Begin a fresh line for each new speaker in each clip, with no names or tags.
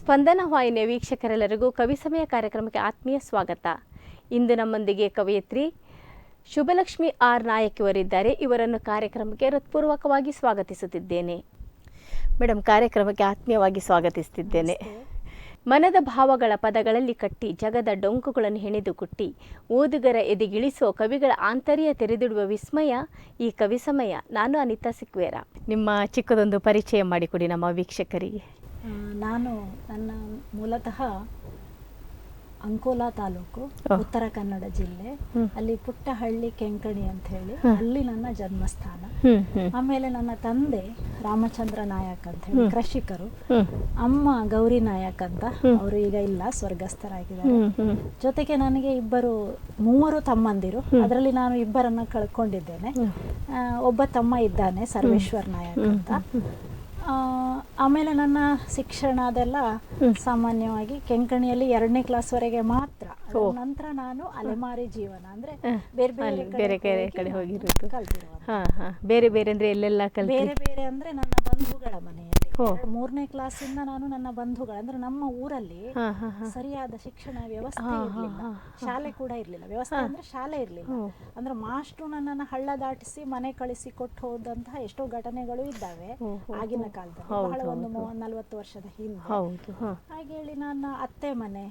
ಸ್ಪಂದನ ವಾಹಿನಿಯ ವೀಕ್ಷಕರೆಲ್ಲರಿಗೂ ಕವಿ ಸಮಯ ಕಾರ್ಯಕ್ರಮಕ್ಕೆ ಆತ್ಮೀಯ ಸ್ವಾಗತ. ಇಂದು ನಮ್ಮೊಂದಿಗೆ ಕವಯತ್ರಿ ಶುಭಲಕ್ಷ್ಮಿ ಆರ್ ನಾಯಕ್ ಇವರಿದ್ದಾರೆ. ಇವರನ್ನು ಕಾರ್ಯಕ್ರಮಕ್ಕೆ ಹೃತ್ಪೂರ್ವಕವಾಗಿ ಸ್ವಾಗತಿಸುತ್ತಿದ್ದೇನೆ. ಮೇಡಮ್ ಕಾರ್ಯಕ್ರಮಕ್ಕೆ ಆತ್ಮೀಯವಾಗಿ ಸ್ವಾಗತಿಸುತ್ತಿದ್ದೇನೆ. ಮನದ ಭಾವಗಳ ಪದಗಳಲ್ಲಿ ಕಟ್ಟಿ ಜಗದ ಡೊಂಕುಗಳನ್ನು ಹೆಣೆದು ಕುಟ್ಟಿ ಓದುಗರ ಎದೆಗಿಳಿಸುವ ಕವಿಗಳ ಆಂತರ್ಯ ತೆರೆದಿಡುವ ವಿಸ್ಮಯ ಈ ಕವಿ ಸಮಯ. ನಾನು ಅನಿತಾ ಸಿಕ್ವೇರ. ನಿಮ್ಮ ಚಿಕ್ಕದೊಂದು ಪರಿಚಯ ಮಾಡಿಕೊಡಿ ನಮ್ಮ ವೀಕ್ಷಕರಿಗೆ.
ನಾನು ನನ್ನ ಮೂಲತಃ ಅಂಕೋಲಾ ತಾಲೂಕು ಉತ್ತರ ಕನ್ನಡ ಜಿಲ್ಲೆ. ಅಲ್ಲಿ ಪುಟ್ಟಹಳ್ಳಿ ಕೆಂಕಣಿ ಅಂತ ಹೇಳಿ ಅಲ್ಲಿ ನನ್ನ ಜನ್ಮಸ್ಥಾನ. ಆಮೇಲೆ ನನ್ನ ತಂದೆ ರಾಮಚಂದ್ರ ನಾಯಕ್ ಅಂತ ಹೇಳಿ ಕೃಷಿಕರು. ಅಮ್ಮ ಗೌರಿ ನಾಯಕ್ ಅಂತ ಅವರು ಈಗ ಇಲ್ಲ ಸ್ವರ್ಗಸ್ಥರಾಗಿದ್ದಾರೆ. ಜೊತೆಗೆ ನನಗೆ ಇಬ್ಬರು ಮೂವರು ತಮ್ಮಂದಿರು. ಅದರಲ್ಲಿ ನಾನು ಇಬ್ಬರನ್ನ ಕಳ್ಕೊಂಡಿದ್ದೇನೆ. ಒಬ್ಬ ತಮ್ಮ ಇದ್ದಾನೆ ಸರ್ವೇಶ್ವರ್ ನಾಯಕ್ ಅಂತ. ಆಮೇಲೆ ನನ್ನ ಶಿಕ್ಷಣ ಅದೆಲ್ಲ ಸಾಮಾನ್ಯವಾಗಿ ಕೆಂಕಣಿಯಲ್ಲಿ ಎರಡನೇ ಕ್ಲಾಸ್ವರೆಗೆ ಮಾತ್ರ ಅದರ ನಂತರ ನಾನು ಅಲೆಮಾರಿ ಜೀವನ ಅಂದ್ರೆ ಬೇರೆ ಬೇರೆ
ಬೇರೆ ಬೇರೆ ಕಡೆ ಹೋಗಿರೋದು.
ಕಲ್ತಿರುವಂಥದ್ದು.
ಹಾ ಹಾ ಬೇರೆ ಬೇರೆ ಅಂದ್ರೆ ಎಲ್ಲೆಲ್ಲ
ಬೇರೆ ಬೇರೆ ಅಂದ್ರೆ ನನ್ನ ಬಂಧುಗಳ
ಓ.
ಮೂರನೇ ಕ್ಲಾಸಿಂದ ನಾನು ನನ್ನ ಬಂಧುಗಳು ಅಂದ್ರೆ ನಮ್ಮ ಊರಲ್ಲಿ ಸರಿಯಾದ ಶಿಕ್ಷಣ ವ್ಯವಸ್ಥೆ ಇರಲಿಲ್ಲ. ಶಾಲೆ ಕೂಡ ಇರಲಿಲ್ಲ. ವ್ಯವಸ್ಥೆ ಅಂದ್ರೆ ಶಾಲೆ ಇರಲಿಲ್ಲ. ಅಂದ್ರೆ ಮಾಸ್ಟ್ರು ನನ್ನನ್ನು ಹಳ್ಳ ದಾಟಿಸಿ ಮನೆ ಕಳಿಸಿ ಕೊಟ್ಟು ಹೋದಂತಹ ಎಷ್ಟೋ ಘಟನೆಗಳು ಇದ್ದಾವೆ ಆಗಿನ ಕಾಲದಲ್ಲಿ. ಬಹಳ ಒಂದು ನಲವತ್ತು ವರ್ಷದ ಹಿಂದೆ. ಹಾಗೆ ಹೇಳಿ ನನ್ನ ಅತ್ತೆ ಮನೆ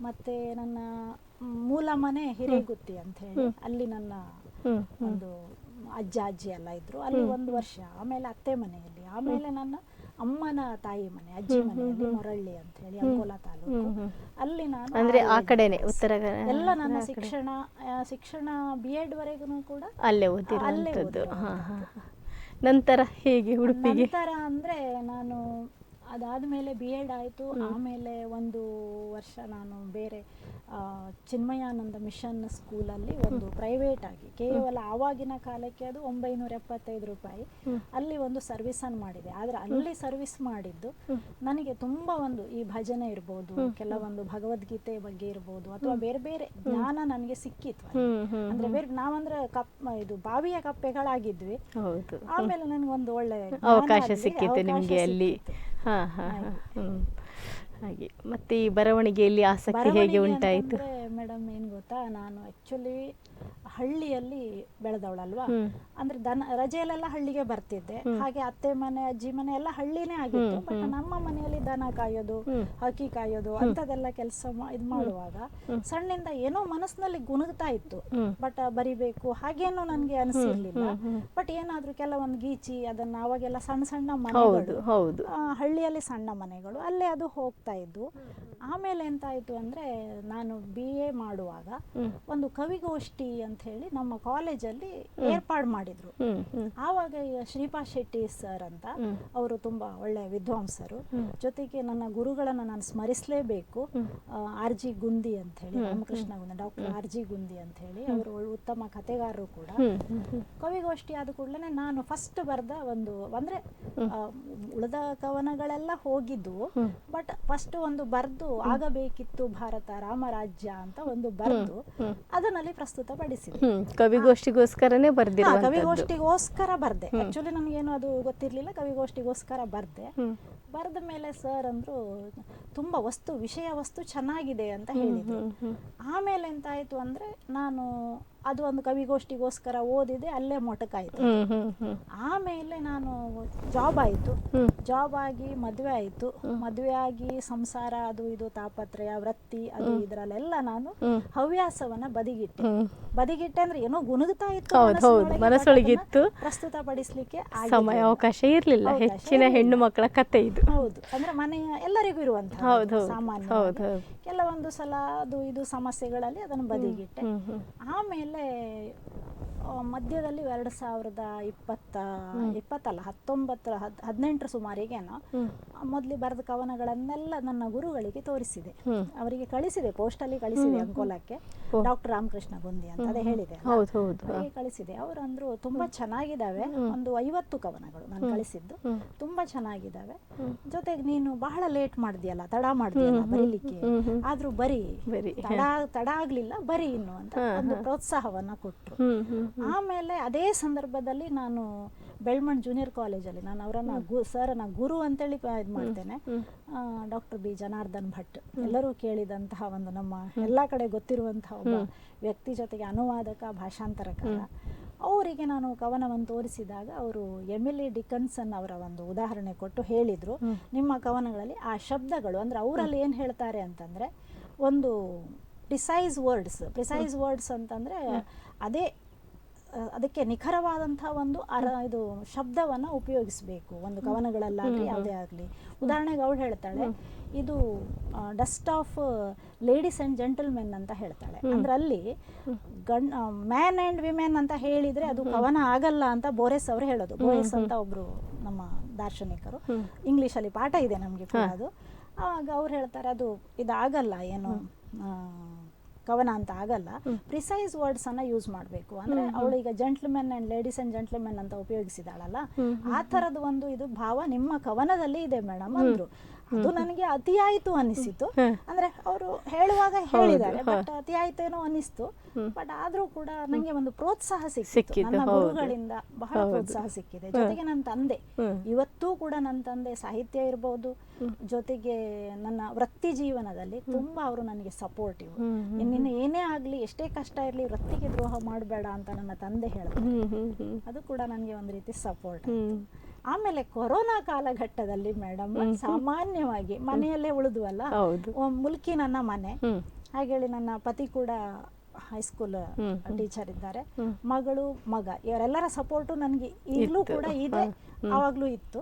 ಮತ್ತೆ ನನ್ನ ಮೂಲ ಮನೆ ಹಿರೇಗುತ್ತಿ ಅಂತ ಹೇಳಿ ಅಲ್ಲಿ ನನ್ನ ಒಂದು ಅಜ್ಜ ಅಜ್ಜಿ ಎಲ್ಲ ಇದ್ರು. ಅಲ್ಲಿ. ಒಂದು ವರ್ಷ. ಆಮೇಲೆ ಅತ್ತೆ ಮನೆಯಲ್ಲಿ. ಆಮೇಲೆ ನನ್ನ ಅಮ್ಮನ ತಾಯಿ ಮನೆ ಅಜ್ಜಿ
ಮನೆ
ಮನೆಯಲ್ಲಿ ಮೊರಳ್ಳಿ ಅಂತ ಹೇಳಿ. ಅಂಕೋಲಾ ತಾಲೂಕು. ಅಲ್ಲಿ ನಾನು
ಅಂದ್ರೆ ಆ ಕಡೆನೆ. ಉತ್ತರ
ಎಲ್ಲ ನನ್ನ ಶಿಕ್ಷಣ ಶಿಕ್ಷಣ ಬಿ ಎಡ್ ವರೆಗೂ ಕೂಡ
ಅಲ್ಲೇ
ಅಲ್ಲೇ.
ನಂತರ ಹೇಗೆ ಉಡುಪಿಗೆ
ನಂತರ ಅಂದ್ರೆ ನಾನು ಅದಾದ್ಮೇಲೆ ಬಿ ಎಡ್ ಆಯಿತು. ಆಮೇಲೆ ಒಂದು ವರ್ಷ ನಾನು ಬೇರೆ ಚಿನ್ಮಯಾನಂದ ಮಿಷನ್ ಸ್ಕೂಲಲ್ಲಿ ಒಂದು ಪ್ರೈವೇಟ್ ಆಗಿ ಕೇವಲ ಆವಾಗಿನ ಕಾಲಕ್ಕೆ ಅದು ಒಂಬೈನೂರ ಎಪ್ಪತ್ತೈದು ರೂಪಾಯಿ ಅಲ್ಲಿ ಒಂದು ಸರ್ವಿಸನ್ನು ಮಾಡಿದೆ. ಆದರೆ ಅಲ್ಲಿ ಸರ್ವಿಸ್ ಮಾಡಿದ್ದು. ನನಗೆ ತುಂಬ ಒಂದು ಈ ಭಜನೆ ಇರ್ಬೋದು ಕೆಲವೊಂದು ಭಗವದ್ಗೀತೆ ಬಗ್ಗೆ ಇರ್ಬೋದು ಅಥವಾ ಬೇರೆ ಬೇರೆ ಜ್ಞಾನ ನನಗೆ ಸಿಕ್ಕಿತ್ತು ಅಂದ್ರೆ ಬೇರೆ ನಾವಂದ್ರೆ ಕಪ್ ಇದು ಬಾವಿಯ ಕಪ್ಪೆಗಳಾಗಿದ್ವಿ. ಆಮೇಲೆ ನನಗೊಂದು ಒಳ್ಳೆ
ಅವಕಾಶ
ಸಿಕ್ಕಿತ್ತು
ನಿಮ್ಗೆ ಅಲ್ಲಿ. ಹಾ ಹಾಂ
ಹಾಗೆ.
ಮತ್ತೆ ಈ ಬರವಣಿಗೆಯಲ್ಲಿ ಆಸಕ್ತಿ ಹೇಗೆ ಉಂಟಾಯಿತು?
ಮೇಡಮ್ ಏನು ಗೊತ್ತಾ? ನಾನು ಆ್ಯಕ್ಚುಲಿ ಹಳ್ಳಿಯಲ್ಲಿ ಬೆಳೆದವಳಲ್ವಾ. ಅಂದ್ರೆ ದನ ರಜೆಯಲ್ಲೆಲ್ಲ ಹಳ್ಳಿಗೆ ಬರ್ತಿದ್ದೆ. ಹಾಗೆ ಅತ್ತೆ ಮನೆ ಅಜ್ಜಿ ಮನೆ ಎಲ್ಲ ಹಳ್ಳಿನೇ ಆಗಿತ್ತು. ಬಟ್. ನಮ್ಮ ಮನೆಯಲ್ಲಿ ದನ ಕಾಯೋದು. ಹಕ್ಕಿ ಕಾಯೋದು ಅಂತದೆಲ್ಲ ಕೆಲಸ ಇದು ಮಾಡುವಾಗ. ಸಣ್ಣಿಂದ ಏನೋ ಮನಸ್ಸಿನಲ್ಲಿ ಗುಣಗ್ತಾ ಇತ್ತು. ಬಟ್ ಬರಿಬೇಕು ಹಾಗೇನೂ ನನಗೆ ಅನಿಸಿರ್ಲಿಲ್ಲ. ಬಟ್ ಏನಾದರೂ ಕೆಲವೊಂದು ಗೀಚಿ ಅದನ್ನ ಅವಾಗೆಲ್ಲ ಸಣ್ಣ ಸಣ್ಣ ಮನೆಗಳು. ಹಳ್ಳಿಯಲ್ಲಿ ಸಣ್ಣ ಮನೆಗಳು. ಅಲ್ಲೇ ಅದು ಹೋಗ್ತಾ ಇದ್ದು. ಆಮೇಲೆ ಎಂತಾಯ್ತು ಅಂದ್ರೆ ನಾನು ಬಿ ಎ ಮಾಡುವಾಗ ಒಂದು ಕವಿಗೋಷ್ಠಿ ಅಂತ ಹೇಳಿ ನಮ್ಮ ಕಾಲೇಜಲ್ಲಿ ಏರ್ಪಾಡು ಮಾಡಿದ್ರು. ಆವಾಗ ಶ್ರೀಪಾ ಶೆಟ್ಟಿ ಸರ್ ಅಂತ ಅವರು ತುಂಬಾ ಒಳ್ಳೆಯ ವಿದ್ವಾಂಸರು ಜೊತೆಗೆ ನನ್ನ ಗುರುಗಳನ್ನು ನಾನು ಸ್ಮರಿಸಲೇಬೇಕು. ಆರ್ ಜಿ ಗುಂದಿ ಅಂತ ಹೇಳಿ Ramakrishna Gundi doctor R G Gundi ಅಂತ ಹೇಳಿ ಅವರು ಉತ್ತಮ ಕಥೆಗಾರರು ಕೂಡ. ಕವಿಗೋಷ್ಠಿ ಆದ ಕೂಡಲೇ ನಾನು ಫಸ್ಟ್ ಬರೆದ ಒಂದು ಅಂದ್ರೆ. ಉಳಿದ ಕವನಗಳೆಲ್ಲ ಹೋಗಿದ್ದು ಬಟ್ ಫಸ್ಟ್ ಒಂದು ಬರೆದು ಆಗಬೇಕಿತ್ತು ಭಾರತ ರಾಮರಾಜ್ಯ ಅಂತ ಒಂದು ಬರೆದು ಅದನ್ನಲ್ಲಿ ಪ್ರಸ್ತುತ ಪ್ರಸ್ತುತಪಡಿಸಿದೆ
ಹ್ಮ್ ಕವಿಗೋಷ್ಠಿಗೋಸ್ಕರನೇ ಬರ್ದಿರುವಂತದ್ದು
ಕವಿಗೋಷ್ಠಿಗೋಸ್ಕರ ಬರ್ದೆ. ಆಕ್ಚುಲಿ ನಮಗೇನು ಅದು ಗೊತ್ತಿರಲಿಲ್ಲ ಕವಿಗೋಷ್ಠಿಗೋಸ್ಕರ ಬರ್ದೆ. ಬರ್ದ ಮೇಲೆ ಸರ್ ಅಂದ್ರು ತುಂಬಾ ವಸ್ತು ವಿಷಯ ವಸ್ತು ಚೆನ್ನಾಗಿದೆ ಅಂತ ಹೇಳಿದ್ರು. ಆಮೇಲೆ ಎಂತಾಯ್ತು ಅಂದ್ರೆ ನಾನು ಅದು ಒಂದು ಕವಿಗೋಷ್ಠಿಗೋಸ್ಕರ ಓದಿದೆ ಅಲ್ಲೇ ಮೊಟಕಾಯಿತು. ಆಮೇಲೆ ನಾನು ಜಾಬ್ ಆಯಿತು. ಜಾಬ್ ಆಗಿ ಮದುವೆ ಆಯಿತು. ಮದುವೆ ಆಗಿ ಸಂಸಾರ ಅದು ಇದು ತಾಪತ್ರಯ ವೃತ್ತಿ ಅದು ಇದರಲ್ಲೆಲ್ಲ ನಾನು. ಹವ್ಯಾಸವನ್ನ ಬದಿಗಿಟ್ಟೆ. ಬದಿಗಿಟ್ಟೆ ಅಂದ್ರೆ ಏನೋ ಗುಣಗುತ್ತಾ ಇತ್ತು but ಅದನ್ನ
ಸಮಯ ಅವಕಾಶ ಇರ್ಲಿಲ್ಲ. ಹೆಚ್ಚಿನ ಹೆಣ್ಣು ಮಕ್ಕಳ ಕತೆ ಇದು.
ಹೌದು. ಅಂದ್ರೆ ಮನೆಯ ಎಲ್ಲರಿಗೂ ಇರುವಂತಹ. ಸಾಮಾನ್ಯ. ಕೆಲವೊಂದು ಸಲ ಅದು ಇದು ಸಮಸ್ಯೆಗಳಲ್ಲಿ ಅದನ್ನು ಬದಿಗಿಟ್ಟೆ. ಆಮೇಲೆ ಮಧ್ಯದಲ್ಲಿ ಎರಡು ಸಾವಿರದ ಇಪ್ಪತ್ತ ಇಪ್ಪತ್ತಲ್ಲ ಹತ್ತೊಂಬತ್ತರ ಹದ್ ಹದಿನೆಂಟರ ಸುಮಾರಿಗೇನೋ. ಮೊದಲು ಬರೆದ ಕವನಗಳನ್ನೆಲ್ಲ ನನ್ನ ಗುರುಗಳಿಗೆ ತೋರಿಸಿದೆ. ಅವರಿಗೆ ಕಳಿಸಿದೆ ಪೋಸ್ಟಲ್ಲಿ ಕಳಿಸಿದೆ ಅಂಕೋಲಕ್ಕೆ. ಡಾಕ್ಟರ್ ರಾಮಕೃಷ್ಣ ಗುಂದಿ ಅಂತ ಅದೇ ಹೇಳಿದೆ ಕಳಿಸಿದೆ. ಅವರು ಅಂದ್ರು ತುಂಬಾ ಚೆನ್ನಾಗಿದ್ದಾವೆ. ಒಂದು ಐವತ್ತು ಕವನಗಳು ನಾನು ಕಳಿಸಿದ್ದು. ತುಂಬಾ ಚೆನ್ನಾಗಿದ್ದಾವೆ. ಜೊತೆಗೆ ನೀನು ಬಹಳ ಲೇಟ್ ಮಾಡಿದ್ಯಲ್ಲ ತಡ ಮಾಡಿದ್ಯಲ್ಲ ಬರೀಲಿಕ್ಕೆ. ಆದ್ರೂ ಬರಿ ತಡ ತಡ ಆಗ್ಲಿಲ್ಲ ಬರೀ ಇನ್ನು ಅಂತ ಒಂದು ಪ್ರೋತ್ಸಾಹವನ್ನ
ಹ್ಮ್.
ಆಮೇಲೆ ಅದೇ ಸಂದರ್ಭದಲ್ಲಿ ನಾನು ಬೆಳ್ಮಣ್ ಜೂನಿಯರ್ ಕಾಲೇಜಲ್ಲಿ ನಾನು ಅವರನ್ನ ಗು ಸರ್ನ ಗುರು ಅಂತೇಳಿ ಇದು ಮಾಡ್ತೇನೆ. Doctor B Janardhan Bhat. ಎಲ್ಲರೂ ಕೇಳಿದಂತಹ ಒಂದು ನಮ್ಮ ಎಲ್ಲ ಕಡೆ ಗೊತ್ತಿರುವಂತಹ ಒಬ್ಬ ವ್ಯಕ್ತಿ ಜೊತೆಗೆ ಅನುವಾದಕ ಭಾಷಾಂತರಕಾರ. ಅವರಿಗೆ ನಾನು ಕವನವನ್ನು ತೋರಿಸಿದಾಗ ಅವರು ಎಮಿಲಿ ಡಿಕನ್ಸನ್ ಅವರ ಒಂದು ಉದಾಹರಣೆ ಕೊಟ್ಟು ಹೇಳಿದ್ರು. ನಿಮ್ಮ ಕವನಗಳಲ್ಲಿ ಆ ಶಬ್ದಗಳು ಅಂದ್ರೆ ಅವರಲ್ಲಿ ಏನು ಹೇಳ್ತಾರೆ ಅಂತಂದ್ರೆ ಒಂದು ಪ್ರಿಸೈಸ್ ವರ್ಡ್ಸ್ ಪ್ರಿಸೈಸ್ ವರ್ಡ್ಸ್ ಅಂತಂದ್ರೆ ಅದೇ ಅದಕ್ಕೆ ನಿಖರವಾದಂತಹ ಒಂದು ಅರ ಇದು ಶಬ್ದವನ್ನ ಉಪಯೋಗಿಸಬೇಕು. ಒಂದು ಕವನಗಳಲ್ಲಾಗಲಿ ಯಾವುದೇ ಆಗಲಿ. ಉದಾಹರಣೆಗೆ ಅವಳು ಹೇಳ್ತಾಳೆ ಇದು dust of ladies and gentlemen ಅಂತ ಹೇಳ್ತಾಳೆ. ಅಂದ್ರೆ ಅಲ್ಲಿ ಗಂಡ್ ಮ್ಯಾನ್ ಅಂಡ್ ವಿಮೆನ್ ಅಂತ ಹೇಳಿದ್ರೆ ಅದು ಕವನ ಆಗಲ್ಲ ಅಂತ ಬೋರೆಸ್ ಅವರು ಹೇಳೋದು. ಬೋರೆಸ್ ಅಂತ ಒಬ್ರು ನಮ್ಮ ದಾರ್ಶನಿಕರು. ಇಂಗ್ಲಿಷ್ ಅಲ್ಲಿ ಪಾಠ ಇದೆ ನಮಗೆ ಅದು. ಆವಾಗ ಅವ್ರು ಹೇಳ್ತಾರೆ ಅದು ಇದಾಗಲ್ಲ ಏನು ಕವನ ಅಂತ ಆಗಲ್ಲ. ಪ್ರಿಸೈಸ್ ವರ್ಡ್ಸ್ ಅನ್ನ ಯೂಸ್ ಮಾಡಬೇಕು. ಅಂದ್ರೆ ಅವಳು ಈಗ gentlemen and ladies and gentlemen ಅಂತ ಉಪಯೋಗಿಸಿದಾಳಲ್ಲ. ಆ ತರದ ಒಂದು ಇದು ಭಾವ ನಿಮ್ಮ ಕವನದಲ್ಲಿ ಇದೆ ಮೇಡಮ್ ಅಂದ್ರು. ಅದು ನನಗೆ ಅತಿಯಾಯಿತು ಅನಿಸಿತು ಅಂದ್ರೆ ಅವರು ಹೇಳುವಾಗ ಹೇಳಿದ್ದಾರೆ ಬಟ್ ಅತಿಯಾಯಿತು ಏನೋ ಅನಿಸ್ತು. ಬಟ್ ಆದ್ರೂ ಕೂಡ ನಂಗೆ ಒಂದು ಪ್ರೋತ್ಸಾಹ
ಸಿಕ್ಕಿತ್ತು.
ನನ್ನ ಗುರುಗಳಿಂದ ಬಹಳ. ಪ್ರೋತ್ಸಾಹ ಸಿಕ್ಕಿದೆ. ಜೊತೆಗೆ ನನ್ನ ತಂದೆ. ಇವತ್ತು ಕೂಡ ನನ್ನ ತಂದೆ ಸಾಹಿತ್ಯ ಇರಬಹುದು ಜೊತೆಗೆ ನನ್ನ ವೃತ್ತಿ ಜೀವನದಲ್ಲಿ ತುಂಬಾ ಅವರು ನನಗೆ ಸಪೋರ್ಟಿವ್ ನಿನ್ನ ಏನೇ ಆಗ್ಲಿ ಎಷ್ಟೇ ಕಷ್ಟ ಇರಲಿ ವೃತ್ತಿಗೆ ದ್ರೋಹ ಮಾಡಬೇಡ ಅಂತ ನನ್ನ ತಂದೆ
ಹ್ಮ್
ಅದು ಕೂಡ ನನಗೆ ಒಂದು ರೀತಿ ಸಪೋರ್ಟ್ ಆಮೇಲೆ ಕೊರೋನಾ ಕಾಲಘಟ್ಟದಲ್ಲಿ ಮೇಡಮ್ ಸಾಮಾನ್ಯವಾಗಿ ಮನೆಯಲ್ಲೇ ಉಳಿದ್ವಲ್ಲ ಮುಲ್ಕಿ ನನ್ನ ಮನೆ. ಹಾಗೇಳಿ ನನ್ನ ಪತಿ ಕೂಡ ಹೈಸ್ಕೂಲ್ ಟೀಚರ್ ಇದ್ದಾರೆ. ಮಗಳು ಮಗ ಇವರೆಲ್ಲರ ಸಪೋರ್ಟು ನನಗೆ ಈಗಲೂ ಕೂಡ ಇದೆ. ಆವಾಗ್ಲೂ ಇತ್ತು.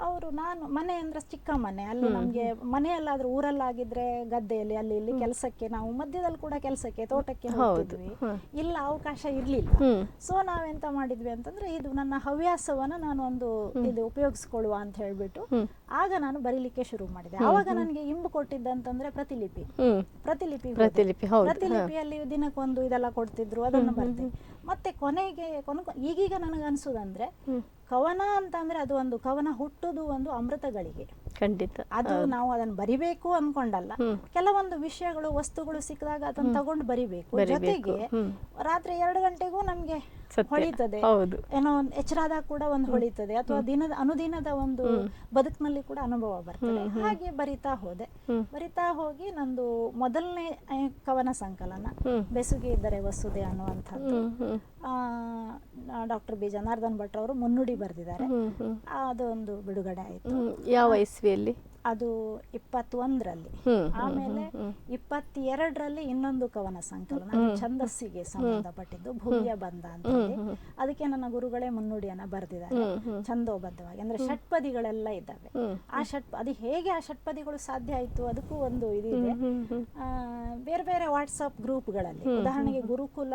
ಅವರು ನಾನು ಮನೆ ಅಂದ್ರೆ ಚಿಕ್ಕ ಮನೆ ಅಲ್ಲಿ ನಮ್ಗೆ ಮನೆಯಲ್ಲಾದ್ರೂ ಊರಲ್ಲಾಗಿದ್ರೆ ಗದ್ದೆಯಲ್ಲಿ ಅಲ್ಲಿ ಇಲ್ಲಿ ಕೆಲಸಕ್ಕೆ ನಾವು ಮಧ್ಯದಲ್ಲಿ ಕೂಡ ಕೆಲಸಕ್ಕೆ ತೋಟಕ್ಕೆ. ಹೋಗ್ತಿದ್ವಿ. ಇಲ್ಲ ಅವಕಾಶ ಇರ್ಲಿಲ್ಲ. ಸೊ ನಾವೆಂತ ಮಾಡಿದ್ವಿ ಅಂತಂದ್ರೆ ಇದು ನನ್ನ ಹವ್ಯಾಸವನ್ನ ನಾನು ಒಂದು ಇದು ಉಪಯೋಗಿಸ್ಕೊಳ್ಳುವ ಅಂತ ಹೇಳ್ಬಿಟ್ಟು ಆಗ ನಾನು ಬರೀಲಿಕ್ಕೆ ಶುರು ಮಾಡಿದೆ. ಆವಾಗ ನನಗೆ ಇಂಬು ಕೊಟ್ಟಿದ್ದಂತಂದ್ರೆ ಪ್ರತಿಲಿಪಿ. ಪ್ರತಿಲಿಪಿ.
ಪ್ರತಿಲಿಪಿ.
ಪ್ರತಿಲಿಪಿಯಲ್ಲಿ ದಿನಕ್ಕೊಂದು ಇದೆಲ್ಲ ಕೊಡ್ತಿದ್ರು ಅದನ್ನು ಬರ್ತೀವಿ ಮತ್ತೆ ಕೊನೆಗೆ ಕೊನೆ ಈಗೀಗ ನನಗೆ ಅನ್ಸುದಂದ್ರೆ. ಕವನ ಅಂತಂದ್ರೆ ಅದು ಒಂದು ಕವನ ಹುಟ್ಟುದು ಒಂದು ಅಮೃತಗಳಿಗೆ.
ಖಂಡಿತ.
ಅದು ನಾವು ಅದನ್ನ ಬರಿಬೇಕು ಅನ್ಕೊಂಡಲ್ಲ. ಕೆಲವೊಂದು ವಿಷಯಗಳು ವಸ್ತುಗಳು ಸಿಕ್ಕಿದಾಗ ಅದನ್ನ ತಗೊಂಡು ಬರಿಬೇಕು. ಜೊತೆಗೆ ರಾತ್ರಿ ಎರಡು ಗಂಟೆಗೂ ನಮ್ಗೆ. ಹೊಳಿತದೆ. ಏನೋ ಒಂದು ಎಚ್ಚರಾದಾಗ ಕೂಡ ಒಂದು ಹೊಳಿತದೆ. ಅಥವಾ ದಿನದ ಅನುದಿನದ ಒಂದು ಬದುಕಿನಲ್ಲಿ ಕೂಡ ಅನುಭವ ಬರ್ತದೆ. ಹಾಗೆ ಬರಿತಾ ಹೋದೆ. ಬರಿತಾ ಹೋಗಿ ನಂದು ಮೊದಲನೇ ಕವನ ಸಂಕಲನ. ಬೆಸುಗೆ ಇದ್ದರೆ ವಸುದೆ ಅನ್ನುವಂಥದ್ದು. ಡಾಕ್ಟರ್ ಬಿ ಜನಾರ್ದನ್ ಭಟ್ ಅವರು ಮುನ್ನುಡಿ ಬರೆದಿದ್ದಾರೆ. ಅದೊಂದು ಬಿಡುಗಡೆ ಆಯಿತು.
ಯಾವ ಇಸ್ವಿಯಲ್ಲಿ
ಅದು ಇಪ್ಪತ್ತೊಂದರಲ್ಲಿ. ಆಮೇಲೆ ಇಪ್ಪತ್ತೆರಡರಲ್ಲಿ ಇನ್ನೊಂದು ಕವನ ಸಂಕಲನ ಛಂದಸ್ಸಿಗೆ ಸಂಬಂಧಪಟ್ಟಿದ್ದು ಭೂಮಿಯ ಬಂಧ ಅಂತ ಅದಕ್ಕೆ ನನ್ನ ಗುರುಗಳೇ ಮುನ್ನುಡಿಯನ್ನ ಬರೆದಿದ್ದಾರೆ. ಛಂದೋಬದ್ಧವಾಗಿ. ಅಂದ್ರೆ ಷಟ್ಪದಿಗಳೆಲ್ಲ ಇದ್ದಾವೆ. ಆ ಷಟ್ ಅದು ಹೇಗೆ ಆ ಷಟ್ಪದಿಗಳು ಸಾಧ್ಯ ಆಯ್ತು? ಅದಕ್ಕೂ ಒಂದು ಇದಿದೆ. ಬೇರೆ ಬೇರೆ ವಾಟ್ಸಪ್ ಗ್ರೂಪ್ಗಳಲ್ಲಿ ಉದಾಹರಣೆಗೆ ಗುರುಕುಲ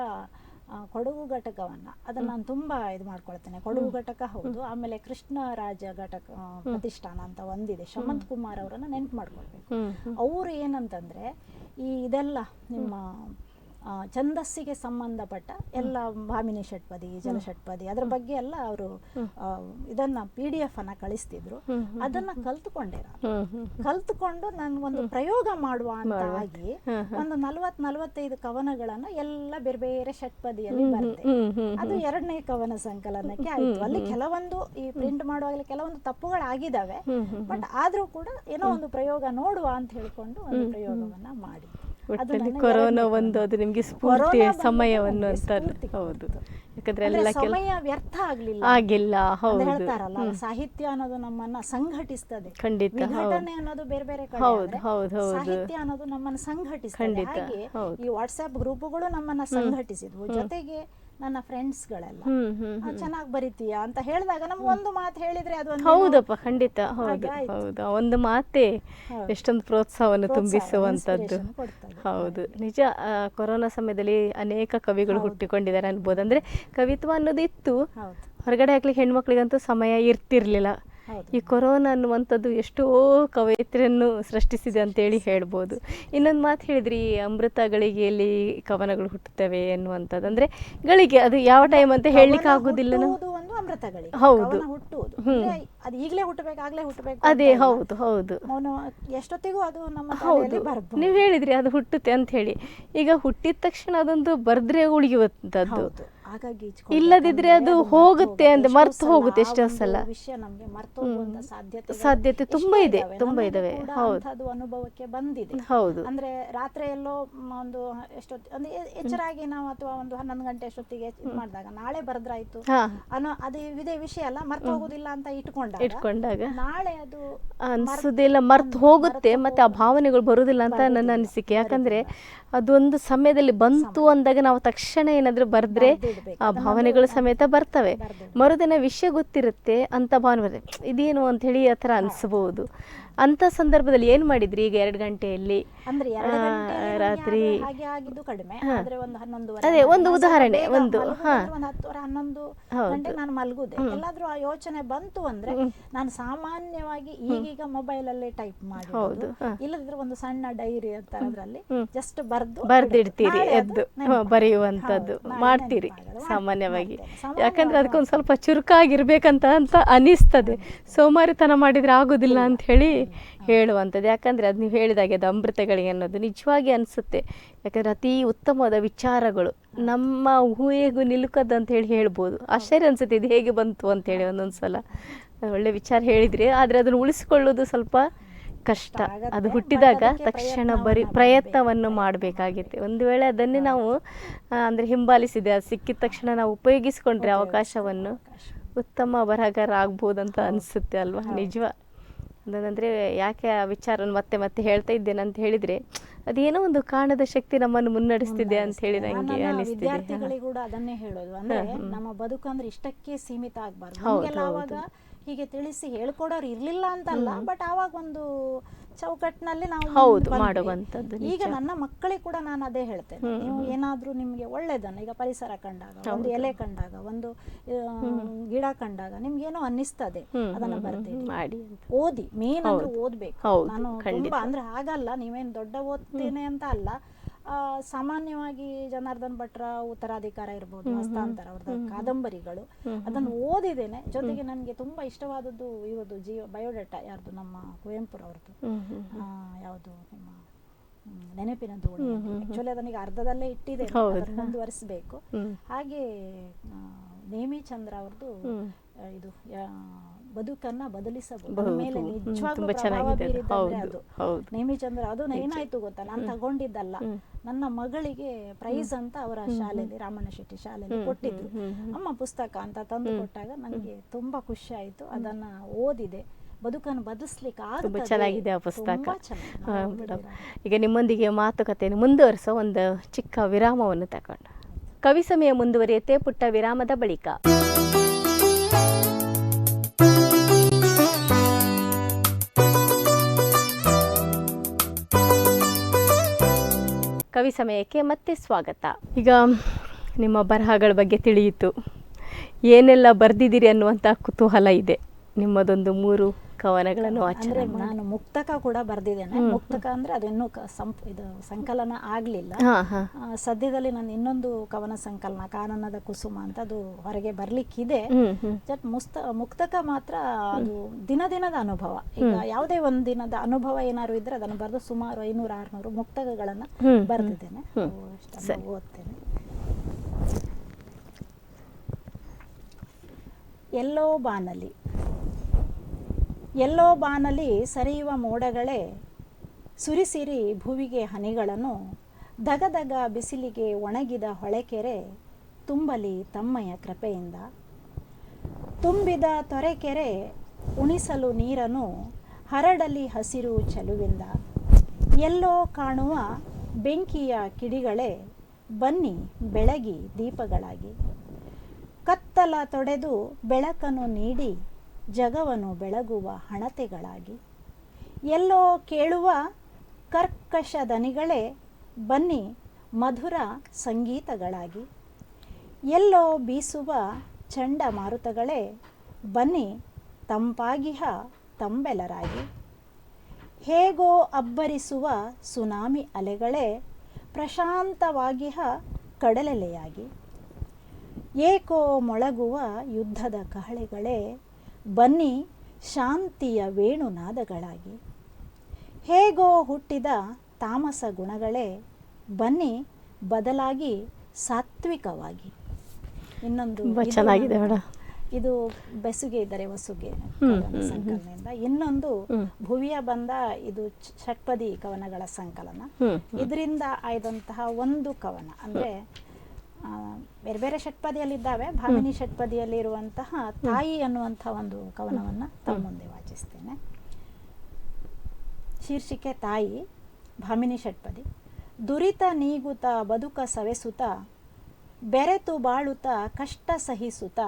ಕೊಡಗು ಘಟಕವನ್ನ ಅದನ್ನ ನಾನು ತುಂಬಾ ಇದು ಮಾಡ್ಕೊಳ್ತೇನೆ. ಕೊಡಗು ಘಟಕ ಹೌದು. ಆಮೇಲೆ ಕೃಷ್ಣ ರಾಜ ಘಟಕ ಪ್ರತಿಷ್ಠಾನ ಅಂತ ಒಂದಿದೆ. ಶಮಂತ್ ಕುಮಾರ್ ಅವರನ್ನ ನೆನಪು ಮಾಡ್ಕೊಳ್ಬೇಕು. ಅವರು ಏನಂತಂದ್ರೆ ಈ ಇದೆಲ್ಲ ನಿಮ್ಮ ಛಂದಸ್ಸಿಗೆ ಸಂಬಂಧಪಟ್ಟ ಎಲ್ಲ ಭಾಮಿನಿ ಷಟ್ಪದಿ ಜನ ಷಟ್ಪದಿ ಅದ್ರ ಬಗ್ಗೆ ಎಲ್ಲ ಅವರು ಇದನ್ನ ಪಿ ಡಿ ಎಫ್ ಅನ್ನ ಕಳಿಸ್ತಿದ್ರು. ಅದನ್ನ ಕಲ್ತ್ಕೊಂಡೆ ನಾನು. ಕಲ್ತುಕೊಂಡು ನಾನು ಒಂದು ಪ್ರಯೋಗ ಮಾಡುವ ಅಂತ ಆಗಿ ಒಂದು ನಲ್ವತ್ ನಲ್ವತ್ತೈದು ಕವನಗಳನ್ನ ಎಲ್ಲ ಬೇರೆ ಬೇರೆ ಷಟ್ಪದಿಯಲ್ಲಿ ಬರ್ತೆ
ಹ್ಮ್ ಹ್ಮ್
ಅದು ಎರಡನೇ ಕವನ ಸಂಕಲನಕ್ಕೆ ಆಯ್ತು. ಅಲ್ಲಿ ಕೆಲವೊಂದು ಈ ಪ್ರಿಂಟ್ ಮಾಡುವಾಗಲೇ ಕೆಲವೊಂದು ತಪ್ಪುಗಳಾಗಿದ್ದಾವೆ. ಬಟ್ ಆದ್ರೂ ಕೂಡ ಏನೋ ಒಂದು ಪ್ರಯೋಗ ನೋಡುವ ಅಂತ ಹೇಳ್ಕೊಂಡು ಒಂದು ಪ್ರಯೋಗವನ್ನ ಮಾಡಿ
ಒಟ್ಟಲ್ಲಿ ಕೊರೋನಾ ಒಂದು ಅದು ನಿಮಗೆ ಸ್ಫೂರ್ತಿ ಸಮಯವನ್ನು ಅಂತಾರೆ. ಹೌದು. ಯಾಕಂದ್ರೆ ಎಲ್ಲ
ಸಮಯ ವ್ಯರ್ಥ ಆಗ್ಲಿಲ್ಲ.
ಆಗಿಲ್ಲ.
ಅಂತ
ಹೌದು.
ಹೇಳ್ತಾರಲ್ಲ ಸಾಹಿತ್ಯ ಅನ್ನೋದು ನಮ್ಮನ್ನ ಸಂಘಟಿಸ್ತದೆ.
ಖಂಡಿತ.
ವಿಘಟನೆ ಅನ್ನೋದು ಬೇರೆ ಬೇರೆ ಕಡೆ
ಹೌದು, ಹೌದು, ಹೌದು.
ಸಾಹಿತ್ಯ ಅನ್ನೋದು ನಮ್ಮನ್ನ ಸಂಘಟಿಸ್ತದೆ.
ಖಂಡಿತ.
ಈ ವಾಟ್ಸ್ಆಪ್ ಗ್ರೂಪುಗಳು ನಮ್ಮನ್ನ ಸಂಘಟಿಸಿದ್ವು. ಜೊತೆಗೆ ನನ್ನ ಫ್ರೆಂಡ್ಸ್ ಗಳೆಲ್ಲ
ಹ್ಮ್ ಹ್ಮ್.
ಚೆನ್ನಾಗಿ ಬರಿತೀಯಾ ಅಂತ ಹೇಳಿದಾಗ ನಮ್ಗೆ ಒಂದು ಮಾತು ಹೇಳಿದ್ರೆ ಅದು
ಹೌದಪ್ಪ ಖಂಡಿತ. ಹೌದು ಹೌದು. ಒಂದು ಮಾತೇ. ಎಷ್ಟೊಂದು ಪ್ರೋತ್ಸಾಹವನ್ನು
ಪ್ರೋತ್ಸಾಹ,
ತುಂಬಿಸುವಂತದ್ದು ಹೌದು. ನಿಜ ಕೊರೋನಾ ಸಮಯದಲ್ಲಿ ಅನೇಕ ಕವಿಗಳು ಹುಟ್ಟಿಕೊಂಡಿದ್ದಾರೆ ಅನ್ಬೋದು. ಅಂದ್ರೆ ಕವಿತ್ವ ಅನ್ನೋದು ಇತ್ತು ಹೊರಗಡೆ ಹಾಕ್ಲಿಕ್ಕೆ ಹೆಣ್ಮಕ್ಳಿಗಂತೂ ಸಮಯ ಇರ್ತಿರ್ಲಿಲ್ಲ. ಈ ಕೊರೋನಾ ಅನ್ನುವಂಥದ್ದು ಎಷ್ಟೋ ಕವಯಿತ್ರಿಯನ್ನು ಸೃಷ್ಟಿಸಿದೆ ಅಂತೇಳಿ ಹೇಳ್ಬೋದು. ಇನ್ನೊಂದು ಮಾತು ಹೇಳಿದ್ರಿ ಈ ಅಮೃತ ಗಳಿಗೆಯಲ್ಲಿ ಕವನಗಳು ಹುಟ್ಟುತ್ತವೆ ಅನ್ನುವಂಥದ್ದು. ಅಂದ್ರೆ ಗಳಿಗೆ ಅದು ಯಾವ ಟೈಮ್ ಅಂತ ಹೇಳಲಿಕ್ಕೆ ಆಗೋದಿಲ್ಲ
ಒಂದು ಅಮೃತಗಳಿಗೆ.
ಹೌದು.
ಹುಟ್ಟುವುದು. ಅದು ಈಗಲೇ ಹುಟ್ಟಬೇಕು ಆಗ್ಲೇ ಹುಟ್ಟಬೇಕು
ಅದೇ ಹೌದು ಹೌದು.
ಎಷ್ಟೊತ್ತಿಗೂ ಅದು ನಮ್ಮ
ಹೌದು. ನೀವು ಹೇಳಿದ್ರಿ ಅದು ಹುಟ್ಟುತ್ತೆ ಅಂತ ಹೇಳಿ. ಈಗ ಹುಟ್ಟಿದ ತಕ್ಷಣ ಅದೊಂದು ಬರ್ದ್ರೆ ಉಳಿಯುವಂಥದ್ದು
ಹಾಗಾಗಿ
ಇಲ್ಲದಿದ್ರೆ ಅದು ಹೋಗುತ್ತೆ ಅಂದ್ರೆ ಮರ್ತು ಹೋಗುತ್ತೆ ಎಷ್ಟೋ ಸಲ.
ವಿಷಯ ನಮ್ಗೆ ಮರ್ತು ಹೋಗುವಂತ ಸಾಧ್ಯತೆ
ಸಾಧ್ಯತೆ ತುಂಬಾ ಇದೆ, ತುಂಬಾ ಇದಾವೆ. ಹೌದು.
ಅದು ಅನುಭವಕ್ಕೆ ಬಂದಿದೆ.
ಹೌದು.
ಅಂದ್ರೆ ರಾತ್ರಿ ಎಲ್ಲೋ ಒಂದು ಎಷ್ಟೊತ್ತು ಅಂದ್ರೆ ಎಚ್ಚರಾಗಿ ನಾವು ಅಥವಾ ಒಂದು ಹನ್ನೊಂದು ಗಂಟೆ ಅಷ್ಟೊತ್ತಿಗೆ ಮಾಡಿದಾಗ ನಾಳೆ ಬರ್ದ್ರಾಯ್ತು? ಅನ್ನೋ ಅದು ಇದೇ ವಿಷಯ ಅಲ್ಲ ಮರ್ತು ಹೋಗುದಿಲ್ಲ ಅಂತ ಇಟ್ಕೊಂಡಾಗ
ಇಟ್ಕೊಂಡಾಗ
ನಾಳೆ ಅದು
ಅನ್ಸುದಿಲ್ಲ ಮರ್ತು ಹೋಗುತ್ತೆ ಮತ್ತೆ ಆ ಭಾವನೆಗಳು ಬರುವುದಿಲ್ಲ ಅಂತ ನನ್ನ ಅನಿಸಿಕೆ. ಯಾಕಂದ್ರೆ ಅದೊಂದು ಸಮಯದಲ್ಲಿ ಬಂತು ಅಂದಾಗ ನಾವು ತಕ್ಷಣ ಏನಾದ್ರೂ ಬರ್ದ್ರೆ. ಆ ಭಾವನೆಗಳು ಸಮೇತ ಬರ್ತವೆ. ಮರುದಿನ ವಿಷಯ ಗೊತ್ತಿರುತ್ತೆ ಅಂತ ಭಾವನೆ ಬರ್ತದೆ ಇದೇನು ಅಂತ ಹೇಳಿ ಆ ಥರ ಅನ್ಸ್ಬೋದು. ಅಂತ ಸಂದರ್ಭದಲ್ಲಿ ಏನ್ ಮಾಡಿದ್ರಿ ಈಗ ಎರಡು ಗಂಟೆಯಲ್ಲಿ?
ಅಂದ್ರೆ ಎರಡು
ಆ,
ಗಂಟೆಯಲ್ಲಿ
ರಾತ್ರಿ
ಹಾಗೆ- ಆಗಿದ್ದು ಕಡಿಮೆ. ಆದ್ರೆ ಒಂದು ಹನ್ನೊಂದುವರೆ
ಅದೇ, ಒಂದು
ನಾನು ಸ್ವಲ್ಪ
ಉದಾಹರಣೆ,
ಬೇಗ
ಒಂದು,
ಮಲಗುದು
ಹಾ.
ಅಂದ್ರೆ ಒಂದು ಹತ್ತುವರೆ ಹನ್ನೊಂದು
ಹೌದು.
ನಾನು ಮಲಗುದೆ ಎಲ್ಲಾದ್ರೂ ಆ ಯೋಚನೆ ಬಂತು ಅಂದ್ರೆ ನಾನು ಸಾಮಾನ್ಯವಾಗಿ ಈಗೀಗ ಮೊಬೈಲ್ ಅಲ್ಲೇ ಟೈಪ್ ಮಾಡಿ
ಹಾ.
ಇಲ್ಲದಿದ್ರೆ ಒಂದು ಸಣ್ಣ ಡೈರಿ ಅಂತ ಅದ್ರಲ್ಲಿ
ಹ್ಮ್.
ಜಸ್ಟ್ ಬರ್ದು
ಬರ್ದಿಡ್ತೀರಿ
ನಾಳೆ ಅದು
ಎದ್ದು.
ಬರೆಯುವಂತದ್ದು
ಹ, ಬರೆಯುವಂಥದ್ದು.
ಹೌದು, ನಾಳೆ
ಮಾಡ್ತೀರಿ. ಸಾಮಾನ್ಯವಾಗಿ.
ಮಾಡ್ತೇನೆ.
ಯಾಕಂದ್ರೆ ಅದಕ್ಕೊಂದು ಸ್ವಲ್ಪ ಚುರುಕಾಗಿರ್ಬೇಕಂತ ಅಂತ ಅನಿಸ್ತದೆ. ಸೋಮಾರಿತನ ಮಾಡಿದ್ರೆ ಆಗೋದಿಲ್ಲ ಅಂತ ಹೇಳಿ ಹೇಳುವಂಥದ್ದು. ಯಾಕಂದರೆ ಅದು ನೀವು ಹೇಳಿದಾಗೆ ಅದು ಅಮೃತಗಳಿಗೆ ಅನ್ನೋದು ನಿಜವಾಗಿ ಅನಿಸುತ್ತೆ. ಯಾಕಂದರೆ ಅತಿ ಉತ್ತಮವಾದ ವಿಚಾರಗಳು ನಮ್ಮ ಊಹೆಗೂ ನಿಲುಕದ್ದು ಅಂತ ಹೇಳಿ ಹೇಳ್ಬೋದು. ಆಶ್ಚರ್ಯ ಅನಿಸುತ್ತೆ ಇದು ಹೇಗೆ ಬಂತು ಅಂತೇಳಿ ಒಂದೊಂದು ಸಲ ಒಳ್ಳೆ ವಿಚಾರ ಹೇಳಿದ್ರಿ, ಆದರೆ ಅದನ್ನು ಉಳಿಸ್ಕೊಳ್ಳೋದು ಸ್ವಲ್ಪ ಕಷ್ಟ. ಅದು ಹುಟ್ಟಿದಾಗ ತಕ್ಷಣ ಬರಿ ಪ್ರಯತ್ನವನ್ನು ಮಾಡಬೇಕಾಗಿತ್ತು. ಒಂದು ವೇಳೆ ಅದನ್ನೇ ನಾವು ಅಂದ್ರೆ ಹಿಂಬಾಲಿಸಿದೆ ಅದು ಸಿಕ್ಕಿದ ತಕ್ಷಣ ನಾವು ಉಪಯೋಗಿಸ್ಕೊಂಡ್ರೆ ಅವಕಾಶವನ್ನು ಉತ್ತಮ ಬರಹಗಾರ ಆಗ್ಬೋದಂತ ಅನಿಸುತ್ತೆ ಅಲ್ವಾ? ನಿಜವ ಅದಂದ್ರೆ ಯಾಕೆ ಆ ವಿಚಾರವನ್ನು ಮತ್ತೆ ಮತ್ತೆ ಹೇಳ್ತಾ ಇದ್ದೇನೆ ಅಂತ ಹೇಳಿದ್ರೆ ಅದೇನೋ ಒಂದು ಕಾಣದ ಶಕ್ತಿ ನಮ್ಮನ್ನು ಮುನ್ನಡೆಸ್ತಿದೆ ಅಂತ ಹೇಳಿ ನಂಗೆ ಅನಿಸ್ತಿದೆ
ವಿದ್ಯಾರ್ಥಿಗಳಿಗೆ ಕೂಡ ಅದನ್ನೇ ಹೇಳೋದು. ಅಂದ್ರೆ ನಮ್ಮ ಬದುಕು ಅಂದ್ರೆ ಇಷ್ಟಕ್ಕೆ ಸೀಮಿತ ಆಗ್ಬಾರ್ದು. ಹೀಗೆ ತಿಳಿಸಿ ಹೇಳ್ಕೊಡೋರು ಇರ್ಲಿಲ್ಲ ಅಂತಲ್ಲ ಬಟ್ ಆವಾಗ ಒಂದು ಚೌಕಟ್ಟಿನಲ್ಲಿ ನಾವು
ಹೌದು,
ಬಂದ್ವಿ.
ಮಾಡುವಂಥದ್ದು
ಈಗ ನನ್ನ ಮಕ್ಕಳಿಗೆ ಕೂಡ ನಾನು ಅದೇ ಹೇಳ್ತೇನೆ. ನೀವು ಏನಾದ್ರೂ ನಿಮ್ಗೆ ಒಳ್ಳೇದನ್ನ ಈಗ ಪರಿಸರ ಕಂಡಾಗ ಒಂದು ಎಲೆ ಕಂಡಾಗ ಒಂದು ಗಿಡ ಕಂಡಾಗ ನಿಮ್ಗೇನೋ ಅನ್ನಿಸ್ತದೆ ಅದನ್ನ
ಬರ್ತೀನಿ ಮಾಡಿ
ಓದಿ ಮೇನ್ ಅಂದ್ರೆ ಓದ್ಬೇಕು. ನಾನು. ತುಂಬಾ ಅಂದ್ರೆ ಹಾಗಲ್ಲ ನೀವೇನು ದೊಡ್ಡ ಓದ್ತೇನೆ ಅಂತ ಅಲ್ಲ ಸಾಮಾನ್ಯವಾಗಿ ಜನಾರ್ದನ್ ಭಟ್ರ ಉತ್ತರಾಧಿಕಾರ ಇರ್ಬೋದು ಹಸ್ತಾಂತರ ಅವ್ರದ್ದು ಕಾದಂಬರಿಗಳು. ಅದನ್ನು ಓದಿದ್ದೇನೆ. ಜೊತೆಗೆ ನನಗೆ ತುಂಬಾ ಇಷ್ಟವಾದದ್ದು ಇವತ್ತು ಜೀವ ಬಯೋಡೇಟಾ ಯಾರ್ದು ನಮ್ಮ ಕುವೆಂಪುರವ್ರದ್ದು ಯಾವುದು ನಿಮ್ಮ ನೆನಪಿನ ದೋಣಿ ಆಕ್ಚುಲಿ ಅದನ್ನೀಗ ಅರ್ಧದಲ್ಲೇ ಇಟ್ಟಿದೆ. ಮುಂದುವರಿಸಬೇಕು. ಹಾಗೆ ನೇಮಿ ಚಂದ್ರ ಅವ್ರದ್ದು ಇದು ಬದುಕನ್ನ ಬದಲಿಸಬಹುದು.
ಬಹುದು.
ಮೇಲೆ ನಿಜವಾಗ್ಲೂ
ಚೆನ್ನಾಗಿದೆ ಅದು.
ನೇಮಿಚಂದ್ರ ಅದು. ಏನಾಯ್ತು ಗೊತ್ತಾ ನಾನು ತಗೊಂಡಿದ್ದಲ್ಲ. ನನ್ನ ಮಗಳಿಗೆ ಪ್ರೈಸ್ ಅಂತ ಅವರ ಶಾಲೆಯಲ್ಲಿ ರಾಮಣ್ಣ ಶೆಟ್ಟಿ ಶಾಲೆಯಲ್ಲಿ ಕೊಟ್ಟಿದ್ರು. ಅಮ್ಮ ಪುಸ್ತಕ ಅಂತ ತಂದು ಕೊಟ್ಟಾಗ ನನಗೆ ತುಂಬಾ ಖುಷಿ ಆಯ್ತು. ಅದನ್ನ ಓದಿದೆ. ಬದುಕನ್ನು ಬದಲಿಸ್ಲಿಕ್ಕೆ
ತುಂಬಾ ಚೆನ್ನಾಗಿದೆ ಆ ಪುಸ್ತಕ. ಮೇಡಮ್. ಈಗ ನಿಮ್ಮೊಂದಿಗೆ ಮಾತುಕತೆಯನ್ನು ಮುಂದುವರಿಸೋ ಒಂದು ಚಿಕ್ಕ ವಿರಾಮವನ್ನು ತಗೊಂಡು ಕವಿ ಸಮಯ ಮುಂದುವರಿಯುತ್ತೆ ಪುಟ್ಟ ವಿರಾಮದ ಬಳಿಕ. ಕವಿ ಸಮಯಕ್ಕೆ ಮತ್ತೆ ಸ್ವಾಗತ. ಈಗ ನಿಮ್ಮ ಬರಹಗಳ ಬಗ್ಗೆ ತಿಳಿಯಿತು. ಏನೆಲ್ಲ ಬರೆದಿದ್ದೀರಿ ಅನ್ನುವಂಥ ಕುತೂಹಲ ಇದೆ. ನಿಮ್ಮದೊಂದು ಮೂರು ಕವನಗಳನ್ನು ವಾಚನ
ನಾನು ಮುಕ್ತಕ ಕೂಡ ಬರ್ದಿದ್ದೇನೆ. ಮುಕ್ತಕ ಅಂದ್ರೆ ಅದು ಇನ್ನೂ ಕ- ಸಂಪ್ ಇದು ಸಂಕಲನ ಆಗ್ಲಿಲ್ಲ. ಸದ್ಯದಲ್ಲಿ ನಾನು ಇನ್ನೊಂದು ಕವನ ಸಂಕಲನ ಕಾನನದ ಕುಸುಮ ಅಂತ ಅದು ಹೊರಗೆ ಬರ್ಲಿಕ್ಕಿದೆ. ಜಟ್ ಮುಸ್ತ ಮುಕ್ತಕ ಮಾತ್ರ ಅದು ದಿನ ದಿನದ ಅನುಭವ. ಈಗ ಯಾವುದೇ ಒಂದು ದಿನದ ಅನುಭವ ಏನಾದ್ರು ಇದ್ರೆ ಅದನ್ನು ಬರೆದು ಸುಮಾರು ಐನೂರು ಆರ್ನೂರು ಮುಕ್ತಕಗಳನ್ನ ಬರ್ದಿದ್ದೇನೆ. ಓದ್ತೇನೆ. ಎಲ್ಲೋ ಬಾನಲಿ ಎಲ್ಲೋ ಬಾನಲಿ ಸರಿಯುವ ಮೋಡಗಳೇ ಸುರಿಸಿರಿ ಭುವಿಗೆ ಹನಿಗಳನ್ನು ದಗದಗ ಬಿಸಿಲಿಗೆ ಒಣಗಿದ ಹೊಳೆಕೆರೆ ತುಂಬಲಿ ತಮ್ಮಯ ಕೃಪೆಯಿಂದ. ತುಂಬಿದ ತೊರೆಕೆರೆ ಉಣಿಸಲು ನೀರನ್ನು ಹರಡಲಿ ಹಸಿರು ಚಲುವಿಂದ. ಎಲ್ಲೋ ಕಾಣುವ ಬೆಂಕಿಯ ಕಿಡಿಗಳೇ ಬನ್ನಿ ಬೆಳಗಿ ದೀಪಗಳಾಗಿ. ಕತ್ತಲ ತೊಡೆದು ಬೆಳಕನ್ನು ನೀಡಿ ಜಗವನ್ನು ಬೆಳಗುವ ಹಣತೆಗಳಾಗಿ. ಎಲ್ಲೋ ಕೇಳುವ ಕರ್ಕಶ ದನಿಗಳೇ, ಬನ್ನಿ ಮಧುರ ಸಂಗೀತಗಳಾಗಿ. ಎಲ್ಲೋ ಬೀಸುವ ಚಂಡಮಾರುತಗಳೇ ಬನ್ನಿ ತಂಪಾಗಿಹ ತಂಬೆಲರಾಗಿ. ಹೇಗೋ ಅಬ್ಬರಿಸುವ ಸುನಾಮಿ ಅಲೆಗಳೇ, ಪ್ರಶಾಂತವಾಗಿಹ ಕಡಲೆಲೆಯಾಗಿ. ಏಕೋ ಮೊಳಗುವ ಯುದ್ಧದ ಕಹಳೆಗಳೇ ಬನ್ನಿ ಶಾಂತಿಯ ವೇಣುನಾದಗಳಾಗಿ. ಹೇಗೋ ಹುಟ್ಟಿದ ತಾಮಸ ಗುಣಗಳೇ ಬನ್ನಿ ಬದಲಾಗಿ ಸಾತ್ವಿಕವಾಗಿ. ಇನ್ನೊಂದು
ಚೆನ್ನಾಗಿದೆ
ಇದು ಬೆಸುಗೆ ಇದ್ದರೆ ವಸುಗೆ
ಹ್ಮ್,
ಸಂಕಲನದಿಂದ. ಇನ್ನೊಂದು ಭುವಿಯ ಬಂದ ಇದು ಷಟ್ಪದಿ ಕವನಗಳ ಸಂಕಲನ. ಇದರಿಂದ ಆಯ್ದಂತಹ ಒಂದು ಕವನ. ಅಂದ್ರೆ ಬೇರೆ ಬೇರೆ ಷಟ್ಪದಿಯಲ್ಲಿದ್ದಾವೆ. ಭಾಮಿನಿ ಷಟ್ಪದಿಯಲ್ಲಿ ಇರುವಂತಹ ತಾಯಿ ಅನ್ನುವಂತಹ ಒಂದು ಕವನವನ್ನ ತಮ್ಮ ಮುಂದೆ ವಾಚಿಸ್ತೇನೆ. ಶೀರ್ಷಿಕೆ ತಾಯಿ ಭಾಮಿನಿ ಷಟ್ಪದಿ. ದುರಿತ ನೀಗುತ ಬದುಕ ಸವೆಸುತ ಬೆರೆತು ಬಾಳುತ್ತ ಕಷ್ಟ ಸಹಿಸುತ್ತ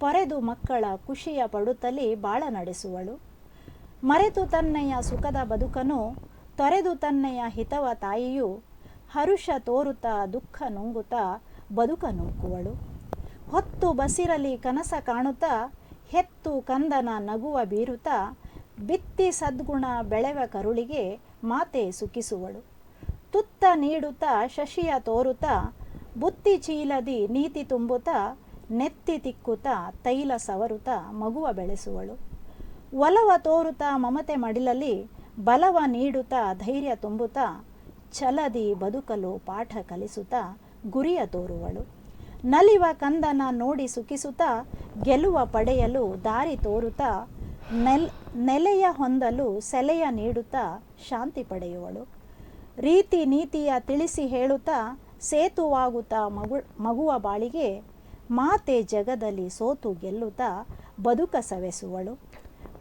ಪೊರೆದು ಮಕ್ಕಳ ಖುಷಿಯ ಪಡುತ್ತಲಿ ಬಾಳ ನಡೆಸುವಳು. ಮರೆತು ತನ್ನಯ್ಯ ಸುಖದ ಬದುಕನು ತೊರೆದು ತನ್ನಯ್ಯ ಹಿತವ ತಾಯಿಯು ಹರುಷ ತೋರುತ್ತಾ, ದುಃಖ ನುಂಗುತ್ತಾ, ಬದುಕ ನೂಕುವಳು ಹೊತ್ತು ಬಸಿರಲಿ ಕನಸ ಕಾಣುತ್ತಾ, ಹೆತ್ತು ಕಂದನ ನಗುವ ಬೀರುತ್ತಾ, ಬಿತ್ತಿ ಸದ್ಗುಣ ಬೆಳೆವ ಕರುಳಿಗೆ ಮಾತೆ ಸುಖಿಸುವಳು. ತುತ್ತ ನೀಡುತ್ತಾ, ಶಶಿಯ ತೋರುತ್ತಾ, ಬುತ್ತಿ ಚೀಲದಿ ನೀತಿ ತುಂಬುತ್ತಾ, ನೆತ್ತಿ ತಿಕ್ಕುತ್ತಾ, ತೈಲ ಸವರುತ ಮಗುವ ಬೆಳೆಸುವಳು. ಒಲವ ತೋರುತ್ತಾ, ಮಮತೆ ಮಡಿಲಲ್ಲಿ, ಬಲವ ನೀಡುತ್ತಾ, ಧೈರ್ಯ ತುಂಬುತ್ತಾ ಛಲದಿ ಬದುಕಲು ಪಾಠ ಕಲಿಸುತ್ತಾ ಗುರಿಯ ತೋರುವಳು. ನಲಿವ ಕಂದನ ನೋಡಿ ಸುಖಿಸುತ್ತಾ, ಗೆಲುವ ಪಡೆಯಲು ದಾರಿ ತೋರುತ್ತಾ, ನೆಲ್, ನೆಲೆಯ ಹೊಂದಲು ಸೆಲೆಯ ನೀಡುತ್ತಾ ಶಾಂತಿ ಪಡೆಯುವಳು. ರೀತಿ ನೀತಿಯ ತಿಳಿಸಿ ಹೇಳುತ್ತಾ, ಸೇತುವಾಗುತ್ತಾ ಮಗು, ಮಗುವ ಬಾಳಿಗೆ ಮಾತೆ ಜಗದಲ್ಲಿ ಸೋತು ಗೆಲ್ಲುತ್ತಾ ಬದುಕ ಸವೆಸುವಳು.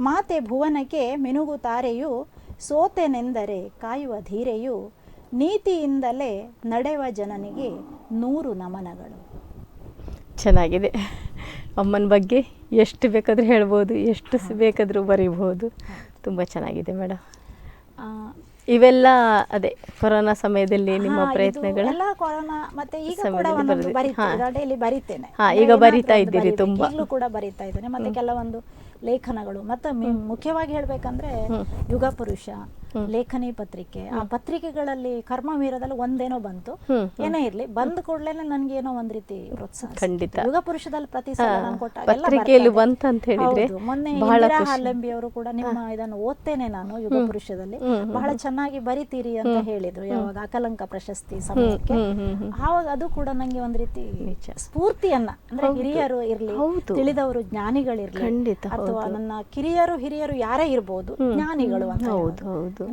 ಮಾತೆ ಭುವನಕ್ಕೆ ಮಿನುಗುತ್ತಾರೆಯು ಸೋತೆನೆಂದರೆ ಕಾಯುವ ಧೀರೆಯು ನೀತಿಯಿಂದಲೇ ನಡೆವ ಜನನಿಗೆ ನೂರು ನಮನಗಳು.
ಚೆನ್ನಾಗಿದೆ. ಅಮ್ಮನ ಬಗ್ಗೆ ಎಷ್ಟು ಬೇಕಾದರೂ ಹೇಳ್ಬೋದು ಎಷ್ಟು ಬೇಕಾದರೂ ಬರೀಬಹುದು ತುಂಬ ಚೆನ್ನಾಗಿದೆ ಮೇಡಮ್
ಆ,
ಇವೆಲ್ಲ ಅದೇ ಕೊರೋನಾ ಸಮಯದಲ್ಲಿ ನಿಮ್ಮ ಪ್ರಯತ್ನಗಳು
ಕೊರೋನಾ ಮತ್ತೆ ಈಗ ಕೂಡ
ಒಂದು
ಒಂದೊಂದು. ಡೈಲಿ ಬರೀತೇನೆ.
ಹಾ, ಈಗ ಬರಿತಾ ಇದ್ದೀರಿ. ತುಂಬಾ.
ಈಗಲೂ ಕೂಡ ಬರಿತಾ ಇದ್ದೇನೆ ಮತ್ತೆ ಕೆಲವೊಂದು ಲೇಖನಗಳು. ಮತ್ತೆ ಮುಖ್ಯವಾಗಿ ಹೇಳ್ಬೇಕಂದ್ರೆ ಯುಗ ಪುರುಷ. ಲೇಖನಿ ಪತ್ರಿಕೆ. ಆ ಪತ್ರಿಕೆಗಳಲ್ಲಿ ಕರ್ಮ ಮೀರದಲ್ಲಿ ಒಂದೇನೋ ಬಂತು. ಏನೇ ಇರ್ಲಿ ಬಂದ ಕೂಡಲೇ ನನ್ಗೆ ಏನೋ ಒಂದ್ ರೀತಿ ಪ್ರೋತ್ಸಾಹ.
ಖಂಡಿತ.
ಯುಗ ಪುರುಷದಲ್ಲಿ ಪ್ರತಿ ಸಲ ನಾನು ಕೊಟ್ಟಾಗ ಎಲ್ಲ
ಪತ್ರಿಕೆಯಲ್ಲಿ
ಬರ್ತಾ
ಬಂತು ಅಂತ ಹೇಳಿದ್ರೆ
ಮೊನ್ನೆ ಇಂದಿರಾ ಹಾಲಂಬಿ ಅವರು ಕೂಡ ನಿಮ್ಮ ಇದನ್ನು ಓದ್ತೇನೆ ನಾನು ಯುಗ ಪುರುಷದಲ್ಲಿ. ಬಹಳ ಚೆನ್ನಾಗಿ ಬರಿತೀರಿ ಅಂತ ಹೇಳಿದ್ರು ಯಾವಾಗ ಅಕಲಂಕ ಪ್ರಶಸ್ತಿ ಸಮಯಕ್ಕೆ. ಆವಾಗ ಅದು ಕೂಡ ನಂಗೆ ಒಂದ್ ರೀತಿ. ಸ್ಫೂರ್ತಿಯನ್ನ ಅಂದ್ರೆ ಹಿರಿಯರು ಇರ್ಲಿ. ತಿಳಿದವರು ಜ್ಞಾನಿಗಳಿರ್ಲಿ
ಖಂಡಿತ,
ಅಥವಾ ನನ್ನ ಕಿರಿಯರು ಹಿರಿಯರು ಯಾರೇ ಇರ್ಬೋದು ಜ್ಞಾನಿಗಳು ಅಂತ
ಹೌದು.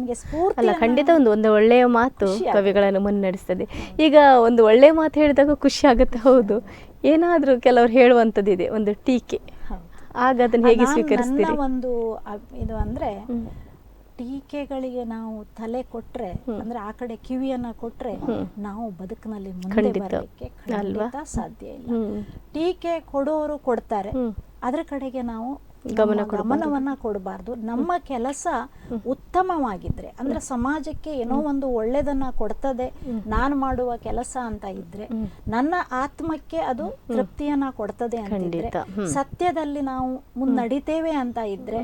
ಅಲ್ಲ ಖಂಡಿತ ಒಂದು ಒಂದು ಒಳ್ಳೆಯ ಮಾತು. ಕವಿಗಳನ್ನು ಮುನ್ನಡೆಸ್ತದೆ. ಈಗ ಒಂದು ಒಳ್ಳೆಯ ಮಾತು ಹೇಳಿದಾಗ ಖುಷಿ ಆಗುತ್ತೆ ಹೌದು. ಏನಾದರೂ ಕೆಲವರು ಹೇಳುವಂಥದ್ದಿದೆ ಒಂದು ಟೀಕೆ. ಆಗ ಅದನ್ನು ಹೇಗೆ ಸ್ವೀಕರಿಸ್ತೀರಿ?
ಒಂದು ಇದು ಅಂದ್ರೆ. ಟೀಕೆಗಳಿಗೆ ನಾವು ತಲೆ ಕೊಟ್ರೆ ಅಂದ್ರೆ ಆ ಕಡೆ ಕಿವಿಯನ್ನ ಕೊಟ್ರೆ ನಾವು ಬದುಕಿನಲ್ಲಿ ಮುಂದೆ. ಬರಲಿಕ್ಕೆ ಖಂಡಿತ ಸಾಧ್ಯ ಇಲ್ಲ. ಟೀಕೆ ಕೊಡೋರು ಕೊಡ್ತಾರೆ. ಅದ್ರ ಕಡೆಗೆ ನಾವು
ಗಮನ ಕೊಡ್ಬಾರ್ದು.
ಗಮನವನ್ನ ಕೊಡಬಾರ್ದು. ನಮ್ಮ ಕೆಲಸ ಉತ್ತಮವಾಗಿದ್ರೆ ಅಂದ್ರೆ ಸಮಾಜಕ್ಕೆ ಏನೋ ಒಂದು ಒಳ್ಳೇದನ್ನ ಕೊಡ್ತದೆ ನಾನು ಮಾಡುವ ಕೆಲಸ ಅಂತ ಇದ್ರೆ ನನ್ನ ಆತ್ಮಕ್ಕೆ ಅದು ತೃಪ್ತಿಯನ್ನ ಕೊಡ್ತದೆ ಅಂತಿದ್ರೆ. ಸತ್ಯದಲ್ಲಿ ನಾವು ಮುನ್ನಡಿತೇವೆ ಅಂತ ಇದ್ರೆ.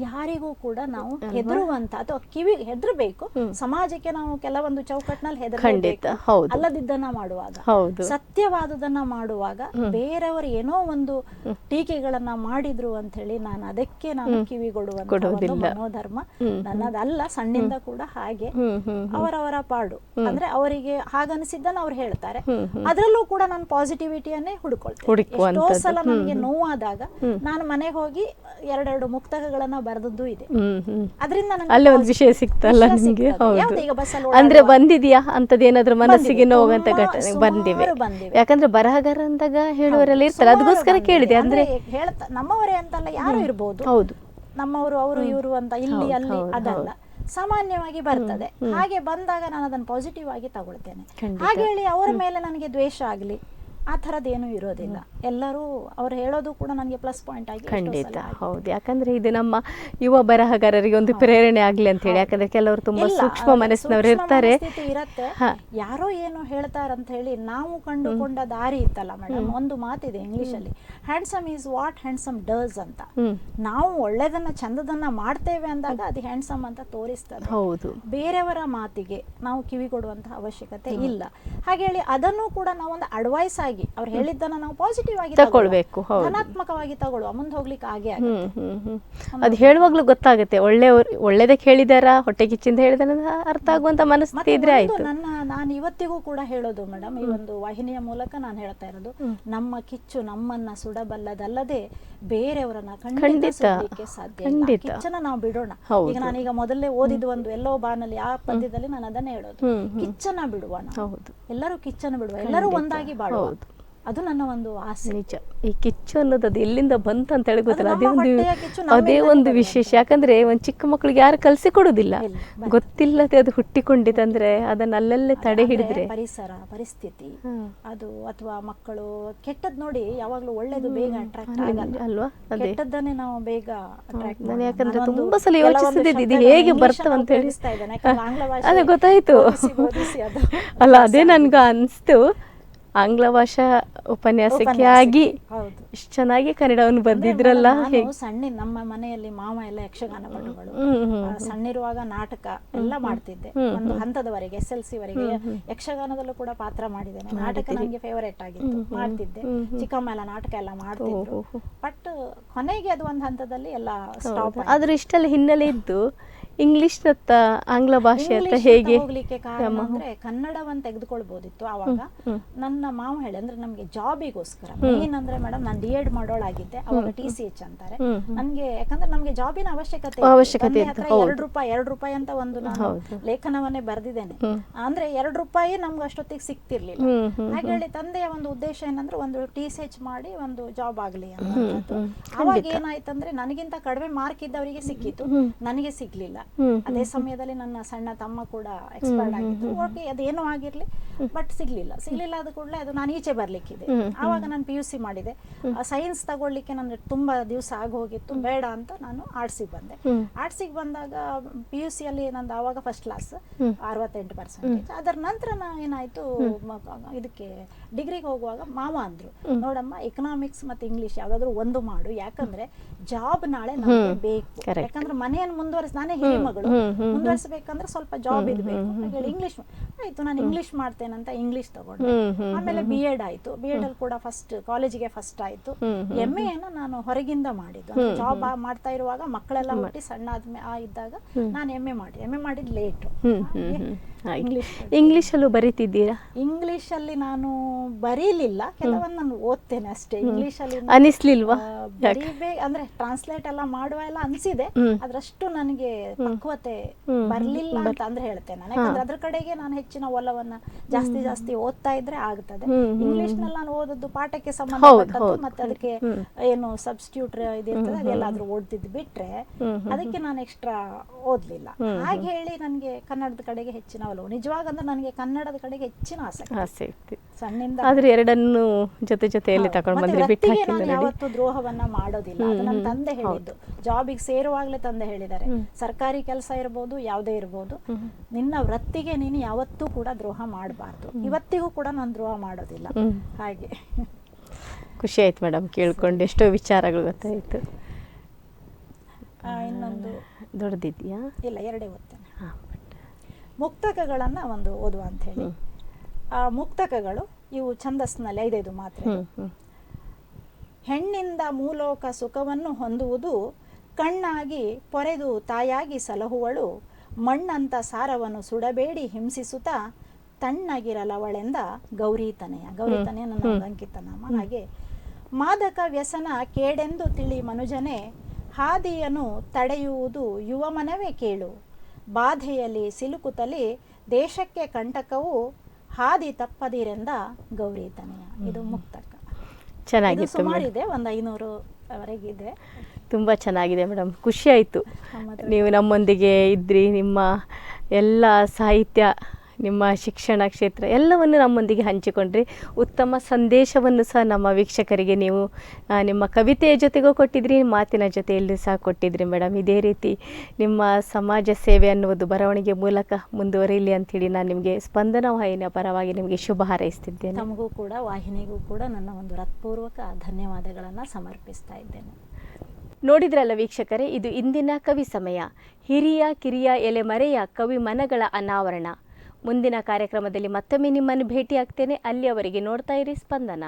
ಯಾರಿಗೂ ಕೂಡ ನಾವು ಹೆದರುವಂತ ಅಥವಾ ಕಿವಿ ಹೆದರ್ಬೇಕು ಸಮಾಜಕ್ಕೆ ನಾವು ಕೆಲವೊಂದು ಚೌಕಟ್ಟಿನಲ್ಲಿ ಹೆದರಬೇಕು
ಹೌದು.
ಅಲ್ಲದಿದ್ದನ್ನ ಮಾಡುವಾಗ ಸತ್ಯವಾದುದನ್ನ ಮಾಡುವಾಗ ಬೇರೆಯವರು ಏನೋ ಒಂದು ಟೀಕೆಗಳನ್ನ ಮಾಡಿದ್ರು ಅಂತ ಹೇಳಿ ನಾನು ಅದಕ್ಕೆ ನಾನು ಕಿವಿಗೊಡುವಂತ. ಮನೋಧರ್ಮ. ನನ್ನದಲ್ಲ ಸಣ್ಣಿಂದ ಕೂಡ ಹಾಗೆ. ಅವರವರ ಪಾಡು. ಅಂದ್ರೆ ಅವರಿಗೆ ಹಾಗನಿಸಿದ್ದನ್ನ ಅವ್ರು ಹೇಳ್ತಾರೆ. ಅದರಲ್ಲೂ ಕೂಡ ನಾನು ಪಾಸಿಟಿವಿಟಿಯನ್ನೇ ಹುಡುಕೊಳ್ತೇನೆ. ಸಲ ನನಗೆ ನೋವಾದಾಗ ನಾನು ಮನೆಗೆ ಹೋಗಿ ಎರಡೆರಡು ಮುಕ್ತಕಗಳನ್ನ ಬರೆದದ್ದು ಇದೆ. ಅದರಿಂದ
ಅಲ್ಲೇ ಒಂದು ವಿಷಯ ಸಿಕ್ತಲ್ಲ ನಿಮಗೆ? ಅಂದ್ರೆ ಬಂದಿದ್ಯಾ? ಅಂತದೇನಾದ್ರೂ ಮನಸ್ಸಿಗೆ. ನೋವಂತ ಘಟನೆ ಬಂದಿವೆ. ಯಾಕಂದ್ರೆ ಬರಹಗಾರ ಅಂದಾಗ ಹೇಳುವರೆಲ್ಲ ಇರ್ತಾರೆ. ಅದಕ್ಕೋಸ್ಕರ ಕೇಳಿದೆ. ಅಂದ್ರೆ
ಹೇಳ್ತಾ ನಮ್ಮವರೇ ಅಂತಲ್ಲ ಯಾರು ಇರ್ಬೋದು?
ಹೌದು.
ನಮ್ಮವರು ಅವರು ಇವರು ಅಂತ ಇಲ್ಲಿ ಅಲ್ಲಿ ಅದಲ್ಲ. ಸಾಮಾನ್ಯವಾಗಿ ಬರ್ತದೆ. ಹಾಗೆ ಬಂದಾಗ ನಾನು ಅದನ್ನು ಪಾಸಿಟಿವ್ ಆಗಿ ತಗೊಳ್ತೇನೆ. ಹಾಗೆ ಹೇಳಿ ಅವರ ಮೇಲೆ ನನಗೆ ದ್ವೇಷ ಆಗಲಿ ಆ ಥರದ್ದೇನೂ ಇರೋದಿಲ್ಲ. ಎಲ್ಲರೂ ಅವ್ರು ಹೇಳೋದು ಕೂಡ ನನಗೆ ಪ್ಲಸ್ ಪಾಯಿಂಟ್ ಆಗಿ
ಖಂಡಿತ ಹೌದು. ಯಾಕಂದ್ರೆ ಇದು ನಮ್ಮ ಯುವ ಬರಹಗಾರರಿಗೆ ಒಂದು ಪ್ರೇರಣೆ ಆಗಲಿ ಅಂತ ಹೇಳಿ. ಯಾಕಂದ್ರೆ ಕೆಲವರು ತುಂಬಾ ಸೂಕ್ಷ್ಮ ಮನಸ್ಸಿನವರು ಇರ್ತಾರೆ.
ಇರತ್ತೆ. ಯಾರೋ ಏನೋ ಹೇಳ್ತಾರಂತ ಹೇಳಿ ನಾವು ಕಂಡುಕೊಂಡ ದಾರಿ ಇತ್ತಲ್ಲ ಮೇಡಮ್ ಒಂದು ಮಾತಿದೆ ಇಂಗ್ಲಿಷ್ ಅಲ್ಲಿ. Handsome is what handsome does ಅಂತ. ನಾವು ಒಳ್ಳೇದನ್ನ ಚಂದದನ್ನ ಮಾಡ್ತೇವೆ ಅಂದಾಗ ಅದು ಹ್ಯಾಂಡ್ಸಮ್ ಅಂತ ತೋರಿಸ್ತದೆ.
ಹೌದು.
ಬೇರೆಯವರ ಮಾತಿಗೆ ನಾವು ಕಿವಿ ಕೊಡುವಂತಹ ಅವಶ್ಯಕತೆ ಇಲ್ಲ. ಹಾಗೆ ಹೇಳಿ ಅದನ್ನು ಕೂಡ ನಾವು ಒಂದು ಅಡ್ವೈಸ್ ಆಗಿ ಅವ್ರು ಹೇಳಿದ್ದನ್ನ ನಾವು ಪಾಸಿಟಿವ್ ಆಗಿ
ತಗೊಳ್ಬೇಕು.
ಧನಾತ್ಮಕವಾಗಿ ತಗೊಳ್ಳುವ. ಮುಂದೆ ಹೋಗ್ಲಿಕ್ಕೆ ಆಗೇ
ಹ್ಮ್ ಹ್ಮ್ ಹ್ಮ್. ಅದು ಹೇಳುವಾಗ್ಲೂ ಗೊತ್ತಾಗುತ್ತೆ. ಒಳ್ಳೆ ಒಳ್ಳೇದಕ್ಕೆ ಹೇಳಿದಾರ ಹೊಟ್ಟೆ ಕಿಚ್ಚಿಂದ ಹೇಳಿದ ಅರ್ಥ ಆಗುವಂತ ಮನಸ್ಥಿತಿ ಇದ್ರೆ ಆಯ್ತು.
ನನ್ನ ನಾನು ಇವತ್ತಿಗೂ ಕೂಡ ಹೇಳೋದು ಮೇಡಮ್ ಈ ಒಂದು ವಾಹಿನಿಯ ಮೂಲಕ ನಾನು ಹೇಳ್ತಾ ಇರೋದು ನಮ್ಮ ಕಿಚ್ಚು ನಮ್ಮನ್ನ ಸುಡಬಲ್ಲದಲ್ಲದೆ ಬೇರೆಯವರನ್ನ ಖಂಡಿತ ಸಾಧ್ಯ. ಕಿಚ್ಚನ್ನ ನಾವು ಬಿಡೋಣ. ಈಗ ನಾನೀಗ ಮೊದಲೇ ಓದಿದ್ದು ಒಂದು ಎಲ್ಲೋ ಬಾನಲ್ಲಿ ಆ ಪದ್ಯದಲ್ಲಿ ನಾನು ಅದನ್ನೇ ಹೇಳೋದು. ಕಿಚ್ಚನ ಬಿಡುವ
ಹೌದು.
ಎಲ್ಲರೂ ಕಿಚ್ಚನ್ನ ಬಿಡುವ. ಎಲ್ಲರೂ ಒಂದಾಗಿ ಬಾಳುವ. ಅದು ನನ್ನ ಒಂದು ಆಸೆ.
ನಿಜ. ಈ ಕಿಚ್ಚು ಅನ್ನೋದು ಅದು ಎಲ್ಲಿಂದ ಬಂತ ಅಂತ ಹೇಳಿ ಗೊತ್ತಿಲ್ಲ.
ಅದೇ
ಒಂದು ಅದೇ ಒಂದು ವಿಶೇಷ. ಯಾಕಂದ್ರೆ ಒಂದು ಚಿಕ್ಕ ಮಕ್ಕಳಿಗೆ ಯಾರು ಕಲಸಿ ಕೊಡುದಿಲ್ಲ. ಗೊತ್ತಿಲ್ಲದೆ ಅದು ಹುಟ್ಟಿಕೊಂಡಿತಂದ್ರೆ ಅದನ್ನ ಅಲ್ಲಲ್ಲೇ ತಡೆ ಹಿಡಿದ್ರೆ.
ಪರಿಸರ ಪರಿಸ್ಥಿತಿ. ಅದು ಅಥವಾ ಮಕ್ಕಳು ಕೆಟ್ಟದ್ ನೋಡಿ ಯಾವಾಗ್ಲೂ ಒಳ್ಳೇದು ಬೇಗ ಅಟ್ರಾಕ್ಟ್ ಆಗಲ್ಲ.
ಅಲ್ವಾ?
ಕೆಟ್ಟದ್ದನ್ನೇ ನಾವು ಬೇಗ ಅಟ್ರಾಕ್ಟ್
ನಾನು ಯಾಕಂದ್ರೆ ತುಂಬಾ ಸಲ ಯೋಚಿಸಿದ್ದೆ ಇದು ಹೇಗೆ ಬರ್ತವೆ ಅಂತ ಹೇಳಿ. ಅದೇ ಗೊತ್ತಾಯ್ತು. ಅಲ್ಲ ಅದೇ ನನ್ಗ ಅನ್ಸ್ತು ಆಂಗ್ಲ ಭಾಷಾ ಉಪನ್ಯಾಸಕ್ಕೆ ಆಗಿ
ಹೌದು.
ಇಷ್ಟು ಚೆನ್ನಾಗಿ ಕನ್ನಡವನ್ನು
ಬಂದಿದ್ರಲ್ಲ ಸಣ್ಣ ನಮ್ಮ ಮನೆಯಲ್ಲಿ ಮಾವ ಎಲ್ಲ ಯಕ್ಷಗಾನ ಪಟುಗಳು ಸಣ್ಣಿರುವಾಗ ನಾಟಕ ಎಲ್ಲ ಮಾಡ್ತಿದ್ದೆ. ಒಂದು ಹಂತದವರೆಗೆ ಎಸ್ ಎಲ್ ಸಿ ವರೆಗೆ ಯಕ್ಷಗಾನದಲ್ಲೂ ಕೂಡ ಪಾತ್ರ ಮಾಡಿದ್ದೇನೆ. ನಾಟಕ ನನಗೆ ಫೇವರೇಟ್ ಆಗಿತ್ತು. ಮಾಡ್ತಿದ್ದೆ. ಚಿಕ್ಕಮ್ಮ ಎಲ್ಲ ನಾಟಕ ಎಲ್ಲ ಮಾಡ್ತಿದ್ರು. ಬಟ್ ಕೊನೆಗೆ ಅದು ಒಂದು ಹಂತದಲ್ಲಿ ಎಲ್ಲ ಸ್ಟಾಪ್
ಆದ್ರೆ ಇಷ್ಟೆಲ್ಲ ಹಿನ್ನೆಲೆ ಇದ್ದು ಇಂಗ್ಲಿಷ್ನತ್ತ ಆಂಗ್ಲ ಭಾಷೆ ಅಂತ ಹೇಗೆ?
ಹೋಗ್ಲಿಕ್ಕೆ ಕಾರಣ ಅಂದ್ರೆ ಕನ್ನಡವನ್ನ ತೆಗೆದುಕೊಳ್ಬೋದಿತ್ತು ಆವಾಗ ನನ್ನ ಮಾವ ಹೇಳಿ ಅಂದ್ರೆ ನಮ್ಗೆ ಜಾಬಿಗೋಸ್ಕರ. ಏನಂದ್ರೆ ಮೇಡಮ್ ನಾನು ಡಿ ಎಡ್ ಮಾಡೋಳಾಗಿದ್ದೆ. ಅವಾಗ ಟಿ ಸಿ ಎಚ್ ಅಂತಾರೆ. ನನ್ಗೆ ಯಾಕಂದ್ರೆ ನಮ್ಗೆ ಜಾಬಿನ ಅವಶ್ಯಕತೆ.
ಅವಶ್ಯಕತೆ.
ಎರಡು ರೂಪಾಯಿ ಎರಡು ರೂಪಾಯಿ ಅಂತ ಒಂದು ನಾನು ಲೇಖನವನ್ನೇ ಬರ್ದಿದ್ದೇನೆ. ಅಂದ್ರೆ ಎರಡು ರೂಪಾಯಿ ನಮ್ಗೆ ಅಷ್ಟೊತ್ತಿಗೆ ಸಿಕ್ತಿರ್ಲಿಲ್ಲ. ಹಾಗೆ ಹೇಳಿ ತಂದೆಯ ಒಂದು ಉದ್ದೇಶ ಏನಂದ್ರೆ ಒಂದು ಟಿ ಸಿ ಎಚ್ ಮಾಡಿ ಒಂದು ಜಾಬ್ ಆಗಲಿ ಅಂತ ಅವಾಗ ಏನಾಯ್ತಂದ್ರೆ ನನಗಿಂತ ಕಡಿಮೆ ಮಾರ್ಕ್ ಇದ್ದವರಿಗೆ ಸಿಕ್ಕಿತ್ತು. ನನಗೆ ಸಿಗ್ಲಿಲ್ಲ. ಅದೇ ಸಮಯದಲ್ಲಿ ನನ್ನ ಸಣ್ಣ ತಮ್ಮ ಕೂಡ ಎಕ್ಸ್ಪೈರ್ಡ್ ಆಗಿತ್ತು ಓಕೆ ಅದೇನೋ ಆಗಿರ್ಲಿ ಬಟ್ ಸಿಗ್ಲಿಲ್ಲ. ಸಿಗ್ಲಿಲ್ಲ ಅದ ಕೂಡಲೇ ಅದು ನಾನು ಈಚೆ ಬರ್ಲಿಕ್ಕಿದೆ. ಆವಾಗ ನಾನು ಪಿ ಯು ಸಿ ಮಾಡಿದೆ. ಸೈನ್ಸ್ ತಗೊಳ್ಳಿಕ್ಕೆ ನನಗೆ ತುಂಬಾ ದಿವಸ ಆಗೋಗಿತ್ತು ಬೇಡ ಅಂತ ನಾನು ಆರ್ಟ್ಸಿಗೆ ಬಂದೆ.
ಆರ್ಟ್ಸ್
ಆರ್ಟ್ಸಿಗೆ ಬಂದಾಗ ಪಿ ಯು ಸಿಯಲ್ಲಿ ನಂದು ಆವಾಗ ಫಸ್ಟ್ ಕ್ಲಾಸ್ ಅರವತ್ತೆಂಟು ಪರ್ಸೆಂಟೇಜ್ ಅದರ ನಂತರ ನಾ ಏನಾಯ್ತು ಇದಕ್ಕೆ ಡಿಗ್ರಿಗೆ ಹೋಗುವಾಗ ಮಾವ ಅಂದ್ರು ನೋಡಮ್ಮ ಎಕನಾಮಿಕ್ಸ್ ಮತ್ತೆ ಇಂಗ್ಲಿಷ್ ಯಾವ್ದಾದ್ರು ಒಂದು ಮಾಡು ಯಾಕಂದ್ರೆ ಜಾಬ್ ನಾಳೆ ನಮಗೆ ಬೇಕು. ಯಾಕಂದ್ರೆ ಮನೆಯನ್ನು ಮುಂದುವರೆಸ್ ನಾನೇ ಹೇಳಿ ಮಗಳು. ಮುಂದುವರಿಸಬೇಕಂದ್ರೆ ಸ್ವಲ್ಪ ಜಾಬ್ ಇದ್ಬೇಕು ಹೇಳಿ ಇಂಗ್ಲಿಷ್ ಆಯ್ತು ನಾನು ಇಂಗ್ಲಿಷ್ ಮಾಡ್ತೇನಂತ ಇಂಗ್ಲಿಷ್ ತಗೊಂಡೆ. ಆಮೇಲೆ ಬಿ ಎಡ್ ಆಯ್ತು. ಬಿ ಎಡ್ ಅಲ್ಲಿ ಕೂಡ ಫಸ್ಟ್ ಕಾಲೇಜಿಗೆ ಫಸ್ಟ್ ಆಯ್ತು. ಎಂ ಎನ ನಾನು ಹೊರಗಿಂದ ಮಾಡಿದ್ದು. ಜಾಬ್ ಮಾಡ್ತಾ ಇರುವಾಗ ಮಕ್ಕಳೆಲ್ಲ ಹುಟ್ಟಿ ಸಣ್ಣ ಆದ್ಮೇ ಆ ಇದ್ದಾಗ ನಾನು ಎಂ ಎ ಮಾಡಿ ಎಂ ಎ ಮಾಡಿದ್ ಲೇಟ್ ಇಂಗ್ಲಿಷ್
ಇಂಗ್ಲಿಷಲ್ಲೂ ಬರೀತಿದ್ದೀರಾ?
ಇಂಗ್ಲಿಷ್ ಅಲ್ಲಿ ನಾನು ಬರೀಲಿಲ್ಲ. ಕೆಲವೊಂದು ನಾನು ಓದ್ತೇನೆ ಅಷ್ಟೇ. ಇಂಗ್ಲಿಷ್ ಅಲ್ಲಿ
ಅನಿಸ್ಲಿಲ್ವಾ?
ಬರೀಬೇ ಅಂದ್ರೆ ಟ್ರಾನ್ಸ್ಲೇಟ್ ಎಲ್ಲ ಮಾಡುವ ಎಲ್ಲ ಅನ್ಸಿದೆ. ಅದ್ರಷ್ಟು ನನಗೆ ಪಕ್ವತೆ ಬರ್ಲಿಲ್ಲ ಅಂತ ಅಂದ್ರೆ ಹೇಳ್ತೇನೆ ನಾನು. ಯಾಕಂದ್ರೆ ಅದ್ರ ಕಡೆಗೆ ನಾನು ಹೆಚ್ಚಿನ ಒಲವನ್ನ ಜಾಸ್ತಿ ಜಾಸ್ತಿ ಓದ್ತಾ ಇದ್ರೆ ಆಗ್ತದೆ. ಇಂಗ್ಲಿಷ್ನಲ್ಲಿ ನಾನು ಓದದ್ದು ಪಾಠಕ್ಕೆ ಸಂಬಂಧಪಟ್ಟದ್ದು ಮತ್ತೆ ಅದಕ್ಕೆ ಏನು ಸಬ್ಸ್ಟಿಟ್ಯೂಟ್ ಇದಿರ್ತದೆ ಅದೆಲ್ಲಾದ್ರೂ ಓದ್ತಿದ್ದು ಬಿಟ್ರೆ ಅದಕ್ಕೆ ನಾನು ಎಕ್ಸ್ಟ್ರಾ ಓದ್ಲಿಲ್ಲ. ಹಾಗೆ ಹೇಳಿ ನನಗೆ ಕನ್ನಡದ ಕಡೆಗೆ ಹೆಚ್ಚಿನ ಒಲವು. ನಿಜವಾಗಂದ್ರೆ ನನಗೆ ಕನ್ನಡದ ಕಡೆಗೆ ಹೆಚ್ಚಿನ ಆಸಕ್ತಿ. ಸಣ್ಣ
ಆದ್ರೆ ಎರಡನ್ನು ಜೊತೆ ಜೊತೆಯಲ್ಲಿ
ಮತ್ತೆ
ಬಂದ್ರೆ. ಬಿಟ್ಟು ಹಾಕಿಲ್ಲ
ನಾನು ಯಾವತ್ತೂ ದ್ರೋಹವನ್ನ ಮಾಡೋದಿಲ್ಲ. ಅದು ನನ್ನ ತಂದೆ ಹೇಳಿದ್ದು. ಜಾಬಿಗೆ ಸೇರುವಾಗ್ಲೇ ತಂದೆ ಹೇಳಿದ್ದಾರೆ. ಸರ್ಕಾರಿ ಕೆಲಸ ಇರ್ಬೋದು ಯಾವುದೇ ಇರ್ಬೋದು. ನಿನ್ನ ವೃತ್ತಿಗೆ ನೀನು ಯಾವತ್ತೂ ಕೂಡ ದ್ರೋಹ ಮಾಡಬಾರ್ದು. ಇವತ್ತಿಗೂ ಕೂಡ ನಾನು ದ್ರೋಹ ಮಾಡೋದಿಲ್ಲ. ಹಾಗೆ.
ಖುಷಿ ಆಯ್ತು ಮೇಡಮ್ ಕೇಳ್ಕೊಂಡು. ಎಷ್ಟೋ ವಿಚಾರಗಳು ಗೊತ್ತಾಯ್ತು.
ಇನ್ನೊಂದು.
ದೊಡ್ಡದಿದ್ಯಾ?
ಇಲ್ಲ ಎರಡೇ ಓದ್ತೇನೆ ಮುಕ್ತಕಗಳನ್ನ ಒಂದು ಓದುವ ಅಂತ ಹೇಳಿ. ಆ ಮುಕ್ತಕಗಳು ಇವು ಛಂದಸ್ನಲ್ಲಿ ಐದೈದು ಮಾತ್ರ. ಹೆಣ್ಣಿಂದ ಮೂಲೋಕ ಸುಖವನ್ನು ಹೊಂದುವುದು ಕಣ್ಣಾಗಿ ಪೊರೆದು ತಾಯಾಗಿ ಸಲಹುವಳು ಮಣ್ಣಂತ ಸಾರವನ್ನು ಸುಡಬೇಡಿ ಹಿಂಸಿಸುತ್ತಾ ತಣ್ಣಗಿರಲವಳೆಂದ ಗೌರಿತನೆಯ. ಗೌರಿತನೆಯ ನನ್ನ ಅಂಕಿತನಾಮ. ಅಂಕಿತ ನಾಮ ಹಾಗೆ ಮಾದಕ ವ್ಯಸನ ಕೇಡೆಂದು ತಿಳಿ ಮನುಜನೇ ಹಾದಿಯನ್ನು ತಡೆಯುವುದು ಯುವ ಮನವೇ ಕೇಳು. ಬಾಧೆಯಲ್ಲಿ ಸಿಲುಕುತ್ತಲೇ ದೇಶಕ್ಕೆ ಕಂಟಕವು ಹಾದಿ ತಪ್ಪದಿರೆಂದ ಗೌರಿತನೆಯ ಇದು ಮುಕ್ತಕ.
ಚೆನ್ನಾಗಿದೆ
ಸುಮಾರಿದೆ ಒಂದು ಐನೂರು ವರೆಗಿದೆ
ತುಂಬ ಚೆನ್ನಾಗಿದೆ ಮೇಡಮ್. ಖುಷಿ ಆಯಿತು. ನೀವು ನಮ್ಮೊಂದಿಗೆ ಇದ್ರಿ ನಿಮ್ಮ ಎಲ್ಲ ಸಾಹಿತ್ಯ ನಿಮ್ಮ ಶಿಕ್ಷಣ ಕ್ಷೇತ್ರ ಎಲ್ಲವನ್ನು ನಮ್ಮೊಂದಿಗೆ ಹಂಚಿಕೊಂಡ್ರಿ. ಉತ್ತಮ ಸಂದೇಶವನ್ನು ಸಹ ನಮ್ಮ ವೀಕ್ಷಕರಿಗೆ ನೀವು ನಿಮ್ಮ ಕವಿತೆಯ ಜೊತೆಗೂ ಕೊಟ್ಟಿದ್ರಿ ಮಾತಿನ ಜೊತೆಯಲ್ಲಿ ಸಹ ಕೊಟ್ಟಿದ್ರಿ ಮೇಡಮ್. ಇದೇ ರೀತಿ ನಿಮ್ಮ ಸಮಾಜ ಸೇವೆ ಅನ್ನುವುದು ಬರವಣಿಗೆ ಮೂಲಕ ಮುಂದುವರಿಯಲಿ ಅಂತೇಳಿ ನಾನು ನಿಮಗೆ ಸ್ಪಂದನ ವಾಹಿನಿಯ ಪರವಾಗಿ ನಿಮಗೆ ಶುಭ ಹಾರೈಸ್ತಿದ್ದೇನೆ.
ನಮಗೂ ಕೂಡ ವಾಹಿನಿಗೂ ಕೂಡ ನನ್ನ ಒಂದು ಹೃತ್ಪೂರ್ವಕ ಧನ್ಯವಾದಗಳನ್ನು ಸಮರ್ಪಿಸ್ತಾ ಇದ್ದೇನೆ.
ನೋಡಿದ್ರಲ್ಲ ವೀಕ್ಷಕರೇ ಇದು ಇಂದಿನ ಕವಿ ಸಮಯ. ಹಿರಿಯ ಕಿರಿಯ ಎಲೆಮರೆಯ ಕವಿ ಮನಗಳ ಅನಾವರಣ. ಮುಂದಿನ ಕಾರ್ಯಕ್ರಮದಲ್ಲಿ ಮತ್ತೊಮ್ಮೆ ನಿಮ್ಮನ್ನು ಭೇಟಿಯಾಗ್ತೇನೆ. ಅಲ್ಲಿಯವರೆಗೆ ನೋಡ್ತಾ ಇರಿ ಸ್ಪಂದನ.